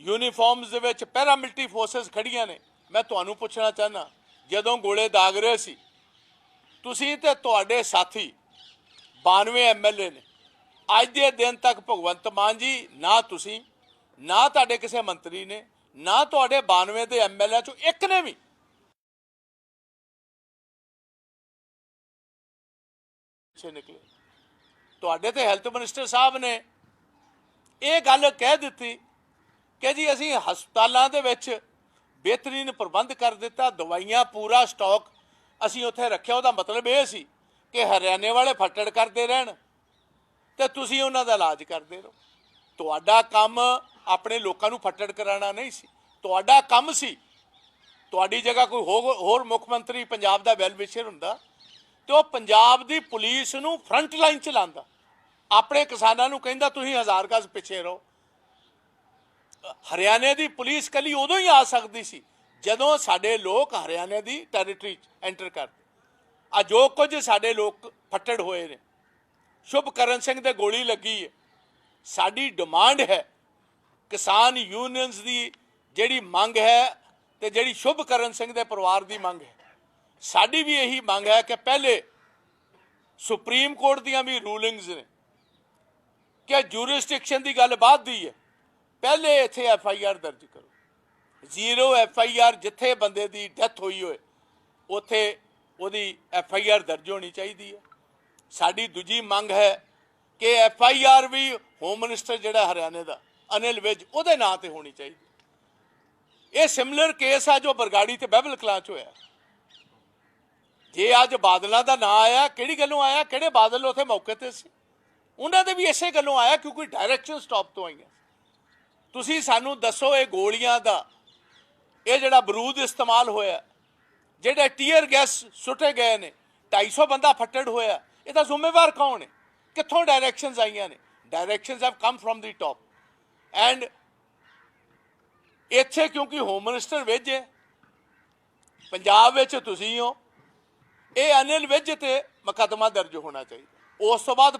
ਯੂਨੀਫਾਰਮਸ ਦੇ ਵਿੱਚ ਪੈਰਾਮਿਲਟਰੀ ਫੋਰਸਸ ਖੜੀਆਂ ਨੇ। ਮੈਂ ਤੁਹਾਨੂੰ ਪੁੱਛਣਾ ਚਾਹਨਾ ਜਦੋਂ ਗੋਲੇ ਦਾਗ ਰਹੇ ਸੀ ਤੁਸੀਂ ਤੇ ਤੁਹਾਡੇ ਸਾਥੀ 92 ਐਮਐਲਏ ਨੇ। ਅੱਜ ਦੇ ਦਿਨ ਤੱਕ ਭਗਵੰਤ ਮਾਨ ਜੀ, ਨਾ ਤੁਸੀਂ, ਨਾ ਤੁਹਾਡੇ ਕਿਸੇ ਮੰਤਰੀ ਨੇ, ਨਾ ਤੁਹਾਡੇ 92 ਦੇ ਐਮਐਲਏ ਚੋਂ ਇੱਕ ਨੇ ਵੀ। ਛੇ ਨਿਕਲੇ। ਤੁਹਾਡੇ ਤੇ ਹੈਲਥ ਮਿਨਿਸਟਰ ਸਾਹਿਬ ਨੇ ਇਹ ਗੱਲ ਕਹਿ ਦਿੱਤੀ ਕਿ ਜੀ ਅਸੀਂ ਹਸਪਤਾਲਾਂ ਦੇ ਵਿੱਚ ਬਿਹਤਰੀਨ ਪ੍ਰਬੰਧ ਕਰ ਦਿੱਤਾ, ਦਵਾਈਆਂ ਪੂਰਾ ਸਟਾਕ ਅਸੀਂ ਉੱਥੇ ਰੱਖਿਆ, ਉਹਦਾ ਮਤਲਬ ਇਹ ਸੀ ਕਿ ਹਰਿਆਣੇ ਵਾਲੇ ਫੱਟੜ ਕਰਦੇ ਰਹਿਣ ਤੇ ਤੁਸੀਂ ਉਹਨਾਂ ਦਾ ਇਲਾਜ ਕਰਦੇ ਰਹੋ। ਤੁਹਾਡਾ ਕੰਮ ਆਪਣੇ ਲੋਕਾਂ ਨੂੰ ਫੱਟੜ ਕਰਾਉਣਾ ਨਹੀਂ ਸੀ। ਤੁਹਾਡਾ ਕੰਮ ਸੀ, ਤੁਹਾਡੀ ਜਗ੍ਹਾ ਕੋਈ ਹੋ- ਹੋਰ ਮੁੱਖ ਮੰਤਰੀ ਪੰਜਾਬ ਦਾ ਵੈਲ ਵਿਸ਼ਰ ਹੁੰਦਾ ਤੇ ਉਹ ਪੰਜਾਬ ਦੀ ਪੁਲਿਸ ਨੂੰ ਫਰੰਟ ਲਾਈਨ ਚ ਲਾਂਦਾ ਆਪਣੇ ਕਿਸਾਨਾਂ ਨੂੰ ਕਹਿੰਦਾ, ਤੁਸੀਂ ਹਜ਼ਾਰ ਗਜ਼ ਪਿੱਛੇ ਰਹੋ। ਹਰਿਆਣੇ ਦੀ ਪੁਲਿਸ ਕੱਲੀ ਉਦੋਂ ਹੀ ਆ ਸਕਦੀ ਸੀ ਜਦੋਂ ਸਾਡੇ ਲੋਕ ਹਰਿਆਣੇ ਦੀ ਟੈਰੀਟਰੀ 'ਚ ਐਂਟਰ ਕਰਦੇ ਆ, ਜੋ ਕੁਝ ਸਾਡੇ ਲੋਕ ਫੱਟੜ ਹੋਏ ਨੇ ਸ਼ੁਭਕਰਨ ਸਿੰਘ ਦੇ ਗੋਲੀ ਲੱਗੀ ਹੈ, ਸਾਡੀ ਡਿਮਾਂਡ ਹੈ ਕਿਸਾਨ ਯੂਨੀਅਨਸ ਦੀ ਜਿਹੜੀ ਮੰਗ ਹੈ ਤੇ ਜਿਹੜੀ ਸ਼ੁਭਕਰਨ ਸਿੰਘ ਦੇ ਪਰਿਵਾਰ ਦੀ ਮੰਗ ਹੈ। ਸਾਡੀ ਵੀ ਇਹੀ ਮੰਗ ਹੈ ਕਿ ਪਹਿਲੇ ਸੁਪਰੀਮ ਕੋਰਟ ਦੀਆਂ ਵੀ ਰੂਲਿੰਗਸ ਨੇ, ਕਿ ਜੂਰਿਸਡਿਕਸ਼ਨ ਦੀ ਗੱਲ ਬਾਅਦ ਦੀ ਹੈ, ਪਹਿਲੇ ਇੱਥੇ ਐਫ ਆਈ ਆਰ ਦਰਜ ਕਰੋ। ਜ਼ੀਰੋ ਐਫ ਆਈ ਆਰ ਜਿੱਥੇ ਬੰਦੇ ਦੀ ਡੈਥ ਹੋਈ ਹੋਏ, ਉੱਥੇ ਉਹਦੀ ਐਫ ਆਈ ਆਰ ਦਰਜ ਹੋਣੀ ਚਾਹੀਦੀ ਹੈ। ਸਾਡੀ ਦੂਜੀ ਮੰਗ ਹੈ ਕਿ ਐਫ ਆਈ ਆਰ ਵੀ ਹੋਮ ਮਿਨਿਸਟਰ ਜਿਹੜਾ ਹਰਿਆਣੇ ਦਾ, ਅਨਿਲ ਵਿਜ, ਉਹਦੇ ਨਾਂ ਤੇ ਹੋਣੀ ਚਾਹੀਦੀ। ਇਹ ਸਿਮਿਲਰ ਕੇਸ ਆ ਜੋ ਬਰਗਾੜੀ ਤੇ ਬਹਿਬਲ ਕਲਾਂ ਚ ਹੋਇਆ। ਜੇ ਅੱਜ ਬਾਦਲਾਂ ਦਾ ਨਾਂ ਆਇਆ, ਕਿਹੜੀ ਗੱਲੋਂ ਆਇਆ, ਕਿਹੜੇ ਬਾਦਲ ਉੱਥੇ ਮੌਕੇ ਤੇ ਸੀ? ਉਹਨਾਂ ਦੇ ਵੀ ਇਸੇ ਗੱਲੋਂ ਆਇਆ ਕਿਉਂਕਿ ਡਾਇਰੈਕਸ਼ਨ ਸਟਾਪ ਤੋਂ ਆਈਆਂ। ਤੁਸੀਂ ਸਾਨੂੰ ਦੱਸੋ ਇਹ ਗੋਲੀਆਂ ਦਾ ਇਹ ਜਿਹੜਾ ਬਰੂਦ ਇਸਤੇਮਾਲ ਹੋਇਆ, ਜਿਹੜੇ ਟੀਅਰ ਗੈਸ ਸੁੱਟੇ ਗਏ ਨੇ 250 ਬੰਦਾ ਫੱਟੜ ਹੋਇਆ ਇਹਦਾ ਜ਼ਿੰਮੇਵਾਰ ਕੌਣ ਹੈ? ਕਿੱਥੋਂ ਡਾਇਰੈਕਸ਼ਨਸ ਆਈਆਂ ਨੇ? Directions have come from the top end ਇੱਥੇ ਕਿਉਂਕਿ ਹੋਮ ਮਿਨਿਸਟਰ ਵਿਜ ਹੈ, ਪੰਜਾਬ ਵਿੱਚ ਤੁਸੀਂ ਹੋ, ਇਹ ਅਨਿਲ ਵਿਜ ਤੇ ਮੁਕੱਦਮਾ ਦਰਜ ਹੋਣਾ ਚਾਹੀਦਾ। ਉਸ ਤੋਂ ਬਾਅਦ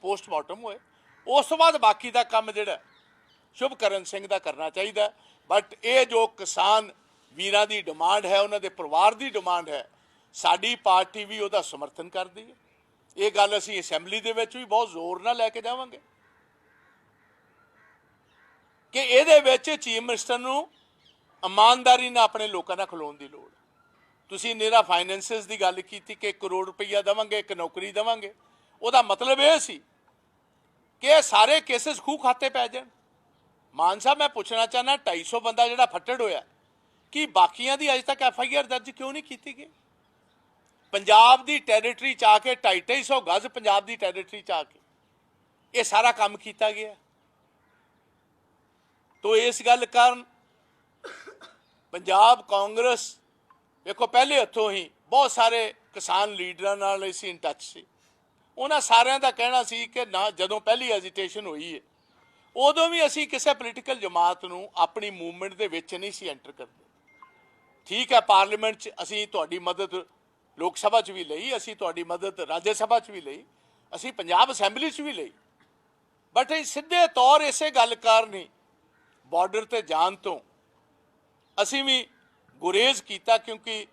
ਪੋਸਟਮਾਰਟਮ ਹੋਏ। ਉਸ ਤੋਂ ਬਾਅਦ ਬਾਕੀ ਦਾ ਕੰਮ ਜਿਹੜਾ, ਸ਼ੁਭਕਰਨ ਸਿੰਘ ਦਾ ਕਰਨਾ ਚਾਹੀਦਾ। ਬਟ ਇਹ ਜੋ ਕਿਸਾਨ ਵੀਰਾਂ ਦੀ ਡਿਮਾਂਡ ਹੈ, ਉਹਨਾਂ ਦੇ ਪਰਿਵਾਰ ਦੀ ਡਿਮਾਂਡ ਹੈ, ਸਾਡੀ ਪਾਰਟੀ ਵੀ ਉਹਦਾ ਸਮਰਥਨ ਕਰਦੀ ਹੈ। ਇਹ ਗੱਲ ਅਸੀਂ ਅਸੈਂਬਲੀ ਦੇ ਵਿੱਚ ਵੀ ਬਹੁਤ ਜ਼ੋਰ ਨਾਲ ਲੈ ਕੇ ਜਾਵਾਂਗੇ। ਕਿ ਇਹਦੇ ਵਿੱਚ ਚੀਫ ਮਿਨਿਸਟਰ ਨੂੰ ਇਮਾਨਦਾਰੀ ਨਾਲ ਆਪਣੇ ਲੋਕਾਂ ਨਾਲ ਖਲੋਣ ਦੀ ਲੋੜ ਤੁਸੀਂ ਨੇਰਾ ਫਾਈਨੈਂਸਸ ਦੀ ਗੱਲ ਕੀਤੀ ਕਿ 1 ਕਰੋੜ ਰੁਪਈਆ ਦੇਵਾਂਗੇ, ਇੱਕ ਨੌਕਰੀ ਦੇਵਾਂਗੇ। ਉਹਦਾ ਮਤਲਬ ਇਹ ਸੀ ਕਿ ਇਹ ਸਾਰੇ ਕੇਸਸ ਖੂਹ ਖਾਤੇ ਪੈ ਜਾਣ। ਮਾਨ ਸਾਹਿਬ, ਮੈਂ ਪੁੱਛਣਾ ਚਾਹਨਾ 250 ਬੰਦਾ ਜਿਹੜਾ ਫੱਟੜ ਹੋਇਆ, ਕੀ ਬਾਕੀਆਂ ਦੀ ਅਜੇ ਤੱਕ ਐਫ ਆਈ ਆਰ ਦਰਜ ਕਿਉਂ ਨਹੀਂ ਕੀਤੀ ਗਈ? ਪੰਜਾਬ ਦੀ ਟੈਰੀਟਰੀ ਚ ਆ ਕੇ 250 ਗਜ਼ ਪੰਜਾਬ ਦੀ ਟੈਰੀਟਰੀ ਚ ਆ ਕੇ ਇਹ ਸਾਰਾ ਕੰਮ ਕੀਤਾ ਗਿਆ। ਤੋ ਇਸ ਗੱਲ ਕਾਰਨ ਪੰਜਾਬ ਕਾਂਗਰਸ, ਵੇਖੋ ਪਹਿਲੇ ਹੱਥੋਂ ਹੀ ਬਹੁਤ ਸਾਰੇ ਕਿਸਾਨ ਲੀਡਰਾਂ ਨਾਲ ਅਸੀਂ ਇਨ ਟੱਚ ਸੀ। ਉਹਨਾਂ ਸਾਰਿਆਂ ਦਾ ਕਹਿਣਾ ਸੀ ਕਿ ਨਾ, ਜਦੋਂ ਪਹਿਲੀ ਐਜੀਟੇਸ਼ਨ ਹੋਈ ਹੈ ਉਦੋਂ ਵੀ ਅਸੀਂ ਕਿਸੇ ਪੋਲੀਟੀਕਲ ਜਮਾਤ ਨੂੰ ਆਪਣੀ ਮੂਵਮੈਂਟ ਦੇ ਵਿੱਚ ਨਹੀਂ ਸੀ ਐਂਟਰ ਕਰਦੇ। ਠੀਕ ਹੈ ਪਾਰਲੀਮੈਂਟ 'ਚ ਅਸੀਂ ਤੁਹਾਡੀ ਮਦਦ ਲੋਕ ਸਭਾ 'ਚ ਵੀ ਲਈ, ਅਸੀਂ ਤੁਹਾਡੀ ਮਦਦ ਰਾਜ ਸਭਾ 'ਚ ਵੀ ਲਈ, ਅਸੀਂ ਪੰਜਾਬ ਅਸੈਂਬਲੀ 'ਚ ਵੀ ਲਈ। ਬਟ ਇਹ ਸਿੱਧੇ ਤੌਰ ਇਸੇ ਗੱਲ ਕਾਰਨ ਹੀ ਬਾਰਡਰ ਤੇ ਜਾਣ ਤੋਂ ਅਸੀਂ ਵੀ ਗੁਰੇਜ਼ ਕੀਤਾ ਕਿਉਂਕਿ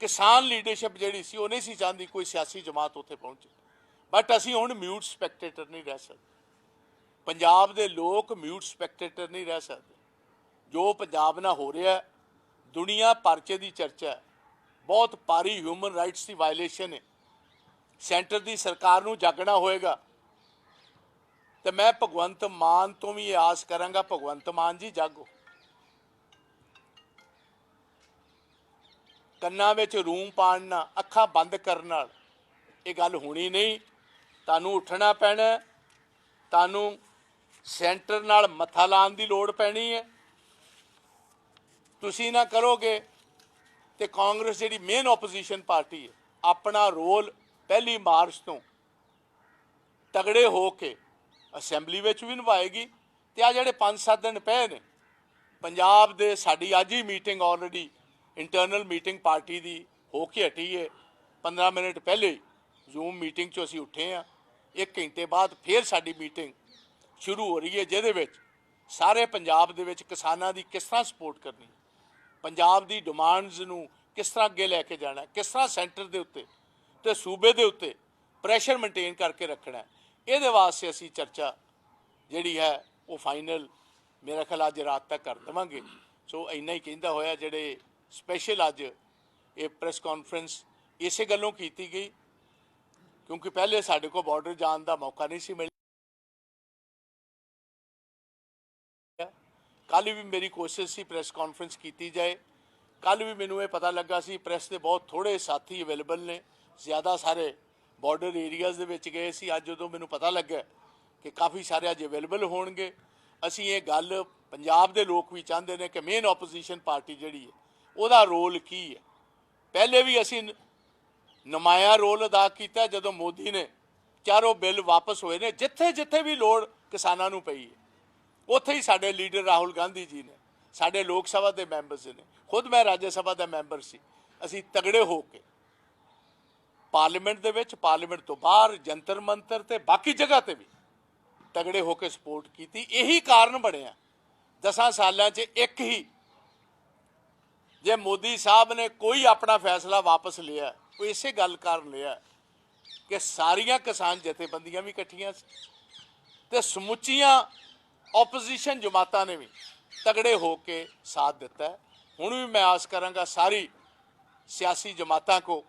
ਕਿਸਾਨ ਲੀਡਰਸ਼ਿਪ ਜਿਹੜੀ ਸੀ, ਉਹ ਨਹੀਂ ਸੀ ਚਾਹੁੰਦੀ ਕੋਈ ਸਿਆਸੀ ਜਮਾਤ ਉੱਥੇ ਪਹੁੰਚੇ। ਬਟ ਅਸੀਂ ਹੁਣ ਮਿਊਟ ਸਪੈਕਟੇਟਰ ਨਹੀਂ ਰਹਿ ਸਕਦੇ। ਪੰਜਾਬ ਦੇ ਲੋਕ ਮਿਊਟ ਸਪੈਕਟੇਟਰ ਨਹੀਂ ਰਹਿ ਸਕਦੇ। ਜੋ ਪੰਜਾਬ ਨਾਲ ਹੋ ਰਿਹਾ ਹੈ, ਦੁਨੀਆ ਭਰ ਦੀ ਚਰਚਾ ਹੈ। ਬਹੁਤ ਭਾਰੀ ਹਿਊਮਨ ਰਾਈਟਸ ਦੀ ਵਾਇਲੇਸ਼ਨ ਹੈ। ਸੈਂਟਰ ਦੀ ਸਰਕਾਰ ਨੂੰ ਜਾਗਣਾ ਹੋਏਗਾ। ਤੇ ਮੈਂ ਭਗਵੰਤ ਮਾਨ ਤੋਂ ਵੀ ਇਹ ਆਸ ਕਰਾਂਗਾ ਭਗਵੰਤ ਮਾਨ ਜੀ ਜਾਗੋ। ਕੰਨਾਂ ਵਿੱਚ ਰੂਮ ਪਾਣ ਨਾਲ ਅੱਖਾਂ ਬੰਦ ਕਰਨ ਨਾਲ ਇਹ ਗੱਲ ਹੋਣੀ ਨਹੀਂ। ਤੁਹਾਨੂੰ ਉੱਠਣਾ ਪੈਣਾ ਤੁਹਾਨੂੰ ਸੈਂਟਰ ਨਾਲ ਮੱਥਾ ਲਾਉਣ ਦੀ ਲੋੜ ਪੈਣੀ ਹੈ। ਤੁਸੀਂ ਨਾ ਕਰੋਗੇ ਤੇ ਕਾਂਗਰਸ ਜਿਹੜੀ ਮੇਨ ਆਪੋਜੀਸ਼ਨ ਪਾਰਟੀ ਹੈ, ਆਪਣਾ ਰੋਲ ਪਹਿਲੀ ਮਾਰਚ ਤੋਂ ਤਗੜੇ ਹੋ ਕੇ ਅਸੈਂਬਲੀ ਵਿੱਚ ਵੀ ਨਿਭਾਏਗੀ ਤੇ ਆ ਜਿਹੜੇ 5-7 ਦਿਨ ਪਏ ਨੇ, ਪੰਜਾਬ ਦੇ ਸਾਡੀ ਅੱਜ ਹੀ meeting already internal meeting party ਦੀ ਹੋ ਕੇ ਹਟੀ ਹੈ। 15 ਮਿੰਟ ਪਹਿਲੇ ਜ਼ੂਮ ਮੀਟਿੰਗ 'ਚੋਂ ਅਸੀਂ ਉੱਠੇ ਆ ਇੱਕ ਘੰਟੇ ਬਾਅਦ ਫੇਰ ਸਾਡੀ ਮੀਟਿੰਗ ਸ਼ੁਰੂ ਹੋ ਰਹੀ ਹੈ, ਜਿਹਦੇ ਵਿੱਚ ਸਾਰੇ ਪੰਜਾਬ ਦੇ ਵਿੱਚ ਕਿਸਾਨਾਂ ਦੀ ਕਿਸ ਤਰ੍ਹਾਂ ਸਪੋਰਟ ਕਰਨੀ ਪੰਜਾਬ ਦੀ ਡਿਮਾਂਡਸ ਨੂੰ ਕਿਸ ਤਰ੍ਹਾਂ ਅੱਗੇ ਲੈ ਕੇ ਜਾਣਾ ਕਿਸ ਤਰ੍ਹਾਂ ਸੈਂਟਰ ਦੇ ਉੱਤੇ ਤੇ ਸੂਬੇ ਦੇ ਉੱਤੇ ਪ੍ਰੈਸ਼ਰ ਮੇਨਟੇਨ ਕਰਕੇ ਰੱਖਣਾ ਇਹਦੇ ਵਾਸਤੇ ਅਸੀਂ ਚਰਚਾ ਜਿਹੜੀ ਹੈ, ਉਹ ਫਾਈਨਲ ਮੇਰਾ ਖਿਆਲ ਅੱਜ ਰਾਤ ਤੱਕ ਕਰ ਦੇਵਾਂਗੇ। ਸੋ ਇੰਨਾ ਹੀ ਕਹਿੰਦਾ ਹੋਇਆ, ਜਿਹੜੇ ਸਪੈਸ਼ਲ ਅੱਜ ਇਹ ਪ੍ਰੈਸ ਕਾਨਫਰੰਸ ਇਸੇ ਗੱਲੋਂ ਕੀਤੀ ਗਈ, ਕਿਉਂਕਿ ਪਹਿਲੇ ਸਾਡੇ ਕੋਲ ਬਾਰਡਰ ਜਾਣ ਦਾ ਮੌਕਾ ਨਹੀਂ ਸੀ ਮਿਲਿਆ। ਕੱਲ ਵੀ ਮੇਰੀ ਕੋਸ਼ਿਸ਼ ਸੀ ਪ੍ਰੈਸ ਕਾਨਫਰੰਸ ਕੀਤੀ ਜਾਏ। ਕੱਲ ਵੀ ਮੈਨੂੰ ਇਹ ਪਤਾ ਲੱਗਾ ਸੀ ਪ੍ਰੈਸ ਦੇ ਬਹੁਤ ਥੋੜੇ ਸਾਥੀ ਅਵੇਲੇਬਲ ਨੇ, ਜ਼ਿਆਦਾ ਸਾਰੇ ਬਾਰਡਰ ਏਰੀਆਜ਼ ਦੇ ਵਿੱਚ ਗਏ ਸੀ। ਅੱਜ ਜਦੋਂ ਮੈਨੂੰ ਪਤਾ ਲੱਗਾ ਕਿ ਕਾਫੀ ਸਾਰੇ ਅੱਜ ਅਵੇਲੇਬਲ ਹੋਣਗੇ। ਅਸੀਂ ਇਹ ਗੱਲ ਪੰਜਾਬ ਦੇ ਲੋਕ ਵੀ ਚਾਹੁੰਦੇ ਨੇ ਕਿ ਮੇਨ ਆਪੋਜੀਸ਼ਨ ਪਾਰਟੀ ਜਿਹੜੀ ਹੈ, ਉਹਦਾ ਰੋਲ ਕੀ ਹੈ? ਪਹਿਲੇ ਵੀ ਅਸੀਂ ਨ- ਨਮਾਇਆ ਰੋਲ ਅਦਾ ਕੀਤਾ ਜਦੋਂ ਮੋਦੀ ਨੇ ਚਾਰੋਂ ਬਿੱਲ ਵਾਪਸ ਹੋਏ ਨੇ। ਜਿੱਥੇ ਜਿੱਥੇ ਵੀ ਲੋੜ ਕਿਸਾਨਾਂ ਨੂੰ ਪਈ ਹੈ। ਉੱਥੇ ਹੀ ਸਾਡੇ ਲੀਡਰ ਰਾਹੁਲ ਗਾਂਧੀ ਜੀ ਨੇ, ਸਾਡੇ ਲੋਕ ਸਭਾ ਦੇ ਮੈਂਬਰਸ ਨੇ, ਖੁਦ ਮੈਂ ਰਾਜ ਸਭਾ ਦਾ ਮੈਂਬਰ ਸੀ, ਅਸੀਂ ਤਗੜੇ ਹੋ ਕੇ ਪਾਰਲੀਮੈਂਟ ਦੇ ਵਿੱਚ, ਪਾਰਲੀਮੈਂਟ ਤੋਂ ਬਾਹਰ, ਜੰਤਰ ਮੰਤਰ ਤੇ ਬਾਕੀ ਜਗ੍ਹਾ ਤੇ ਵੀ ਤਗੜੇ ਹੋ ਕੇ ਸਪੋਰਟ ਕੀਤੀ, ਇਹੀ ਕਾਰਨ ਬਣਿਆ। ਦਸਾਂ ਸਾਲਾਂ 'ਚ ਇੱਕ ਹੀ ਜੇ ਮੋਦੀ ਸਾਹਿਬ ਨੇ ਕੋਈ ਆਪਣਾ ਫੈਸਲਾ ਵਾਪਸ ਲਿਆ ਉਹ ਇਸੇ ਗੱਲ ਕਾਰਨ ਲਿਆ ਕਿ ਸਾਰੀਆਂ ਕਿਸਾਨ ਜਥੇਬੰਦੀਆਂ ਵੀ ਇਕੱਠੀਆਂ ਸੀ ਤੇ ਸਮੁੱਚੀਆਂ ਆਪੋਜੀਸ਼ਨ ਜਮਾਤਾਂ ਨੇ ਵੀ ਤਗੜੇ ਹੋ ਕੇ ਸਾਥ ਦਿੱਤਾ ਹੈ। ਹੁਣ ਵੀ ਮੈਂ ਆਸ ਕਰਾਂਗਾ ਸਾਰੀ ਸਿਆਸੀ ਜਮਾਤਾਂ ਕੋ